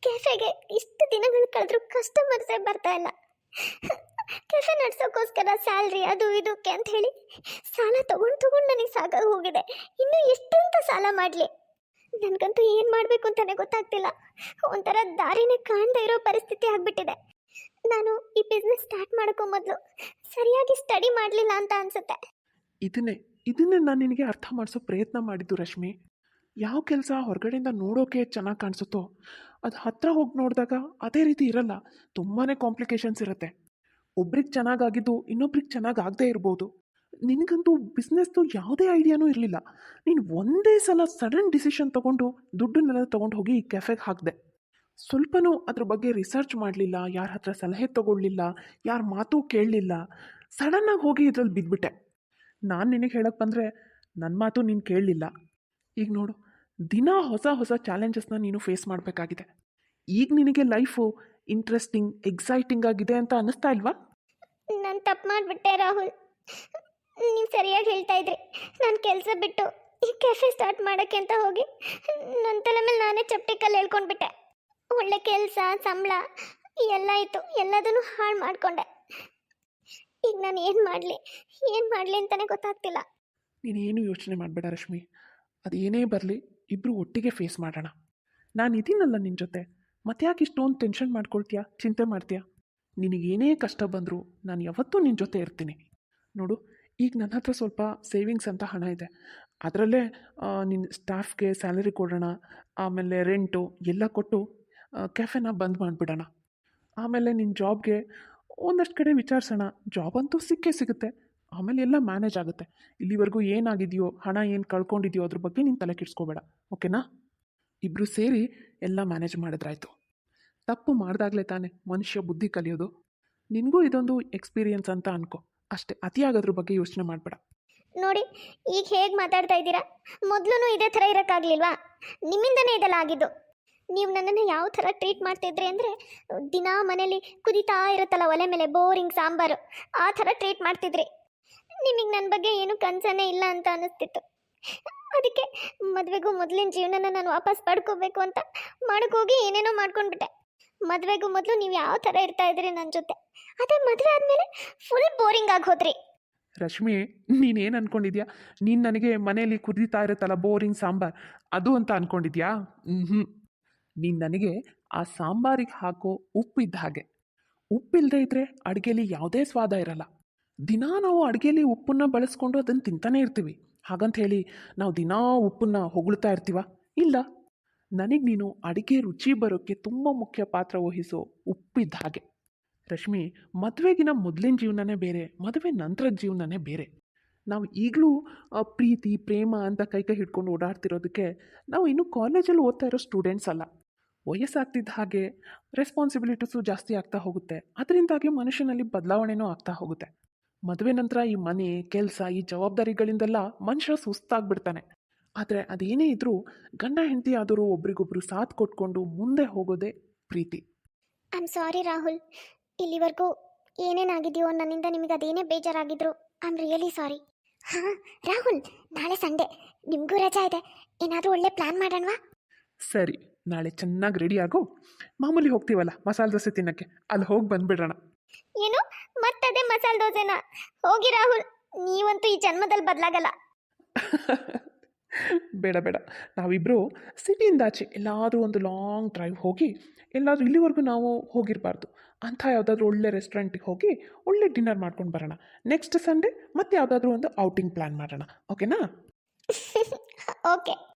ಕೆಫೆಗೆ ಇಷ್ಟು ದಿನಗಳು ಕಳೆದ್ರೂ ಕಸ್ಟಮರ್ಸೇ ಬರ್ತಾ ಇಲ್ಲ. ಕೆಫೆ ನಡೆಸೋಕ್ಕೋಸ್ಕರ ಸ್ಯಾಲ್ರಿ, ಅದು ಇದಕ್ಕೆ ಅಂತ ಹೇಳಿ ಸಾಲ ತಗೊಂಡು ತಗೊಂಡು ನನಗೆ ಸಾಕಾಗಿ ಹೋಗಿದೆ. ಇನ್ನು ಎಷ್ಟಂತ ಸಾಲ ಮಾಡಲಿ? ನನಗಂತೂ ಏನು ಮಾಡಬೇಕು ಅಂತಾನೆ ಗೊತ್ತಾಗ್ತಿಲ್ಲ. ಒಂಥರ ದಾರಿನೇ ಕಾಣದೇ ಇರೋ ಪರಿಸ್ಥಿತಿ ಆಗಿಬಿಟ್ಟಿದೆ. ನಾನು ಈ ಬಿಸ್ನೆಸ್ ಸ್ಟಾರ್ಟ್ ಮಾಡೋಕ್ಕೂ ಮೊದಲು ಸರಿಯಾಗಿ ಸ್ಟಡಿ ಮಾಡಲಿಲ್ಲ ಅಂತ ಅನ್ಸುತ್ತೆ. ಇದನ್ನೇ ಇದನ್ನೇ ನಾನು ನಿನಗೆ ಅರ್ಥ ಮಾಡಿಸೋ ಪ್ರಯತ್ನ ಮಾಡಿದ್ದು ರಶ್ಮಿ. ಯಾವ ಕೆಲಸ ಹೊರಗಡೆಯಿಂದ ನೋಡೋಕೆ ಚೆನ್ನಾಗಿ ಕಾಣಿಸುತ್ತೋ, ಅದು ಹತ್ರ ಹೋಗಿ ನೋಡಿದಾಗ ಅದೇ ರೀತಿ ಇರಲ್ಲ. ತುಂಬಾ ಕಾಂಪ್ಲಿಕೇಶನ್ಸ್ ಇರುತ್ತೆ. ಒಬ್ರಿಗೆ ಚೆನ್ನಾಗಾಗಿದ್ದು ಇನ್ನೊಬ್ರಿಗೆ ಚೆನ್ನಾಗಿ ಆಗದೇ ಇರ್ಬೋದು. ನಿನಗಂತೂ ಬಿಸ್ನೆಸ್ದು ಯಾವುದೇ ಐಡಿಯಾನೂ ಇರಲಿಲ್ಲ. ನೀನು ಒಂದೇ ಸಲ ಸಡನ್ ಡಿಸಿಷನ್ ತೊಗೊಂಡು ದುಡ್ಡನ್ನೆಲ್ಲ ತೊಗೊಂಡು ಹೋಗಿ ಈ ಕೆಫೆಗೆ ಹಾಕಿದೆ. ಸ್ವಲ್ಪನೂ ಅದ್ರ ಬಗ್ಗೆ ರಿಸರ್ಚ್ ಮಾಡಲಿಲ್ಲ, ಯಾರ ಹತ್ರ ಸಲಹೆ ತೊಗೊಳ್ಳಿಲ್ಲ ಯಾರ ಮಾತು ಕೇಳಲಿಲ್ಲ. ಸಡನ್ನಾಗಿ ಹೋಗಿ ಇದ್ರಲ್ಲಿ ಬಿದ್ದುಬಿಟ್ಟೆ ನಾನು ನಿನಗೆ ಹೇಳಕ್ಕೆ ಬಂದರೆ ನನ್ನ ಮಾತು ನೀನು ಕೇಳಲಿಲ್ಲ. ಈಗ ನೋಡು, ದಿನ ಹೊಸ ಹೊಸ ಚಾಲೆಂಜಸ್ನ ನೀನು ಫೇಸ್ ಮಾಡಬೇಕಾಗಿದೆ. ಈಗ ನಿನಗೆ ಲೈಫು ಇಂಟ್ರೆಸ್ಟಿಂಗ್ ಎಕ್ಸೈಟಿಂಗ್ ಆಗಿದೆ ಅಂತ ಅನ್ನಿಸ್ತಾ ಇಲ್ವಾ? ನಾನು ತಪ್ಪು ಮಾಡಿಬಿಟ್ಟೆ ರಾಹುಲ್. ನೀವು ಸರಿಯಾಗಿ ಹೇಳ್ತಾ ಇದ್ರಿ. ನಾನು ಕೆಲಸ ಬಿಟ್ಟು ಈ ಕೆಫೆ ಸ್ಟಾರ್ಟ್ ಮಾಡೋಕ್ಕೆ ಅಂತ ಹೋಗಿ ನನ್ನ ತಲೆ ಮೇಲೆ ನಾನೇ ಚಪ್ಪಟಿ ಕಲ್ಲು ಹೇಳ್ಕೊಂಡ್ಬಿಟ್ಟೆ ಒಳ್ಳೆ ಕೆಲಸ ಸಂಬಳ ಎಲ್ಲ ಇತ್ತು. ಎಲ್ಲದನ್ನು ಹಾಳು ಮಾಡಿಕೊಂಡೆ. ಈಗ ನಾನು ಏನು ಮಾಡಲಿ? ಏನು ಮಾಡಲಿ ಅಂತಲೇ ಗೊತ್ತಾಗ್ತಿಲ್ಲ. ನೀನೇನು ಯೋಚನೆ ಮಾಡಬೇಡ ರಶ್ಮಿ. ಅದು ಏನೇ ಬರಲಿ ಇಬ್ಬರು ಒಟ್ಟಿಗೆ ಫೇಸ್ ಮಾಡೋಣ. ನಾನು ಇದೀನಲ್ಲ ನಿನ್ನ ಜೊತೆ. ಮತ್ತೆ ಯಾಕೆ ಇಷ್ಟೊಂದು ಟೆನ್ಷನ್ ಮಾಡ್ಕೊಳ್ತೀಯಾ? ಚಿಂತೆ ಮಾಡ್ತೀಯಾ? ನಿನಗೇನೇ ಕಷ್ಟ ಬಂದರೂ ನಾನು ಯಾವತ್ತೂ ನಿನ್ನ ಜೊತೆ ಇರ್ತೀನಿ. ನೋಡು, ಈಗ ನನ್ನ ಹತ್ರ ಸ್ವಲ್ಪ ಸೇವಿಂಗ್ಸ್ ಅಂತ ಹಣ ಇದೆ. ಅದರಲ್ಲೇ ನಿನ್ನ ಸ್ಟಾಫ್ಗೆ ಸ್ಯಾಲರಿ ಕೊಡೋಣ, ಆಮೇಲೆ ರೆಂಟು ಎಲ್ಲ ಕೊಟ್ಟು ಕೆಫೆನ ಬಂದ್ ಮಾಡಿಬಿಡೋಣ. ಆಮೇಲೆ ನಿನ್ನ ಜಾಬ್ಗೆ ಒಂದಷ್ಟು ಕಡೆ ವಿಚಾರಿಸೋಣ. ಜಾಬ್ ಅಂತೂ ಸಿಕ್ಕೇ ಸಿಗುತ್ತೆ. ಆಮೇಲೆ ಎಲ್ಲ ಮ್ಯಾನೇಜ್ ಆಗುತ್ತೆ. ಇಲ್ಲಿವರೆಗೂ ಏನಾಗಿದೆಯೋ, ಹಣ ಏನು ಕಳ್ಕೊಂಡಿದೆಯೋ ಅದ್ರ ಬಗ್ಗೆ ನೀನು ತಲೆ ಕೆಡಿಸ್ಕೋಬೇಡ. ಓಕೆನಾ ಇಬ್ಬರು ಸೇರಿ ಎಲ್ಲ ಮ್ಯಾನೇಜ್ ಮಾಡಿದ್ರಾಯ್ತು. ತಪ್ಪು ಮಾಡಿದಾಗಲೇ ತಾನೆ ಮನುಷ್ಯ ಬುದ್ಧಿ ಕಲಿಯೋದು. ನಿನಗೂ ಇದೊಂದು ಎಕ್ಸ್ಪೀರಿಯನ್ಸ್ ಅಂತ ಅನ್ಕೋ. ಅಷ್ಟೇ ಅತಿಯಾಗೋದ್ರ ಬಗ್ಗೆ ಯೋಚನೆ ಮಾಡಬೇಡ. ನೋಡಿ, ಈಗ ಹೇಗೆ ಮಾತಾಡ್ತಾ ಇದ್ದೀರಾ? ಮೊದಲು ಇದೇ ಥರ ಇರೋಕ್ಕಾಗಲಿಲ್ವಾ? ನಿಮ್ಮಿಂದನೇ ಇದೆಲ್ಲ ಆಗಿದ್ದು. ನೀವು ನನ್ನನ್ನು ಯಾವ ಥರ ಟ್ರೀಟ್ ಮಾಡ್ತಿದ್ರಿ ಅಂದರೆ, ದಿನಾ ಮನೇಲಿ ಕುದಿತಾ ಇರುತ್ತಲ್ಲ ಒಲೆ ಮೇಲೆ ಬೋರಿಂಗ್ ಸಾಂಬಾರು, ಆ ಥರ ಟ್ರೀಟ್ ಮಾಡ್ತಿದ್ರಿ. ನಿಮಗೆ ನನ್ನ ಬಗ್ಗೆ ಏನು ಕನ್ಸನೇ ಇಲ್ಲ ಅಂತ ಅನ್ನಿಸ್ತಿತ್ತು ಅದಕ್ಕೆ ಮದುವೆಗೂ ಮೊದಲಿನ ಜೀವನನ ನಾನು ವಾಪಸ್ ಪಡ್ಕೋಬೇಕು ಅಂತ ಮಾಡೋಕ್ಕೋಗಿ ಏನೇನೋ ಮಾಡ್ಕೊಂಡ್ಬಿಟ್ಟೆ. ಮದುವೆಗೂ ಮೊದಲು ನೀವು ಯಾವ ಥರ ಇರ್ತಾ ಇದ್ರಿ ನನ್ನ ಜೊತೆ? ಅದೇ ಮದುವೆ ಆದಮೇಲೆ ಫುಲ್ ಬೋರಿಂಗ್ ಆಗಿ ಹೋದ್ರಿ. ರಶ್ಮಿ, ನೀನೇನು ಅನ್ಕೊಂಡಿದ್ಯಾ? ನೀನು ನನಗೆ ಮನೆಯಲ್ಲಿ ಕುದೀತಾ ಇರುತ್ತಲ್ಲ ಬೋರಿಂಗ್ ಸಾಂಬಾರ್, ಅದು ಅಂತ ಅನ್ಕೊಂಡಿದ್ಯಾ? ಹ್ಞೂ ನೀನು ನನಗೆ ಆ ಸಾಂಬಾರಿಗೆ ಹಾಕೋ ಉಪ್ಪಿದ್ದ ಹಾಗೆ. ಉಪ್ಪಿಲ್ಲದೆ ಇದ್ದರೆ ಅಡುಗೆಲಿ ಯಾವುದೇ ಸ್ವಾದ ಇರಲ್ಲ. ದಿನಾ ನಾವು ಅಡುಗೆಲಿ ಉಪ್ಪನ್ನ ಬಳಸ್ಕೊಂಡು ಅದನ್ನು ತಿಂತಾನೆ ಇರ್ತೀವಿ. ಹಾಗಂತ ಹೇಳಿ ನಾವು ದಿನಾ ಉಪ್ಪನ್ನು ಹೊಗಳ್ತಾ ಇರ್ತೀವ? ಇಲ್ಲ. ನನಗೆ ನೀನು ಅಡುಗೆ ರುಚಿ ಬರೋಕ್ಕೆ ತುಂಬ ಮುಖ್ಯ ಪಾತ್ರ ವಹಿಸೋ ಉಪ್ಪಿದ್ದ ಹಾಗೆ. ರಶ್ಮಿ, ಮದುವೆಗಿನ ಮೊದಲಿನ ಜೀವನನೇ ಬೇರೆ, ಮದುವೆ ನಂತರದ ಜೀವನನೇ ಬೇರೆ. ನಾವು ಈಗಲೂ ಪ್ರೀತಿ, ಪ್ರೇಮ ಅಂತ ಕೈ ಕೈ ಹಿಡ್ಕೊಂಡು ಓಡಾಡ್ತಿರೋದಕ್ಕೆ ನಾವು ಇನ್ನೂ ಕಾಲೇಜಲ್ಲಿ ಓದ್ತಾ ಇರೋ ಸ್ಟೂಡೆಂಟ್ಸ್ ಅಲ್ಲ. ವಯಸ್ಸಾಗ್ತಿದ್ದ ಹಾಗೆ ರೆಸ್ಪಾನ್ಸಿಬಿಲಿಟೀಸು ಜಾಸ್ತಿ ಆಗ್ತಾ ಹೋಗುತ್ತೆ. ಅದರಿಂದಾಗಿ ಮನುಷ್ಯನಲ್ಲಿ ಬದಲಾವಣೆನೂ ಆಗ್ತಾ ಹೋಗುತ್ತೆ. ಮದುವೆ ನಂತರ ಈ ಮನೆ ಕೆಲಸ ಈ ಜವಾಬ್ದಾರಿಗಳಿಂದೆಲ್ಲ ಮನುಷ್ಯ ಸುಸ್ತಾಗ್ಬಿಡ್ತಾನೆ. ಆದರೆ ಅದೇನೇ ಇದ್ದರೂ ಗಂಡ ಹೆಂಡತಿ ಆದರೂ ಒಬ್ರಿಗೊಬ್ರು ಸಾಥ್ ಕೊಟ್ಕೊಂಡು ಮುಂದೆ ಹೋಗೋದೇ ಪ್ರೀತಿ. I am sorry Rahul. ಇಲ್ಲಿವರೆಗೂ ಏನೇನಾಗಿದೆಯೋ ನನ್ನಿಂದ ನಿಮಗೆ ಅದೇನೇ ಬೇಜಾರಾಗಿದ್ರು ಐ ಆಮ್ ರಿಯಲಿ ಸಾರಿ ಹಾಂ ರಾಹುಲ್ ನಾಳೆ ಸಂಡೆ. ನಿಮಗೂ ರಜಾ ಇದೆ. ಏನಾದರೂ ಒಳ್ಳೆ ಪ್ಲ್ಯಾನ್ ಮಾಡೋಣವಾ? ಸರಿ ನಾಳೆ ಚೆನ್ನಾಗಿ ರೆಡಿ ಆಗು. ಮಾಮೂಲಿ ಹೋಗ್ತೀವಲ್ಲ ಮಸಾಲೆ ದೋಸೆ ತಿನ್ನಕ್ಕೆ. ಅಲ್ಲಿ ಹೋಗಿ ಬಂದ್ಬಿಡೋಣ. ಏನು? ಮತ್ತದೇ ಮಸಾಲೆ ದೋಸೆನ. ಹೋಗಿ ರಾಹುಲ್ ನೀವಂತೂ ಈ ಜನ್ಮದಲ್ಲಿ ಬದಲಾಗಲ್ಲ. ಬೇಡ ಬೇಡ. ನಾವಿಬ್ಬರು ಸಿಟಿಯಿಂದ ಆಚೆ ಎಲ್ಲಾದರೂ ಒಂದು ಲಾಂಗ್ ಡ್ರೈವ್ ಹೋಗಿ ಎಲ್ಲಾದರೂ ಇಲ್ಲಿವರೆಗೂ ನಾವು ಹೋಗಿರಬಾರ್ದು. ಅಂಥ ಯಾವುದಾದ್ರೂ ಒಳ್ಳೆ ರೆಸ್ಟೋರೆಂಟಿಗೆ ಹೋಗಿ ಒಳ್ಳೆ ಡಿನ್ನರ್ ಮಾಡ್ಕೊಂಡು ಬರೋಣ. ನೆಕ್ಸ್ಟ್ ಸಂಡೇ ಮತ್ತೆ ಯಾವುದಾದ್ರೂ ಒಂದು ಔಟಿಂಗ್ ಪ್ಲ್ಯಾನ್ ಮಾಡೋಣ. ಓಕೆನಾ? ಓಕೆ.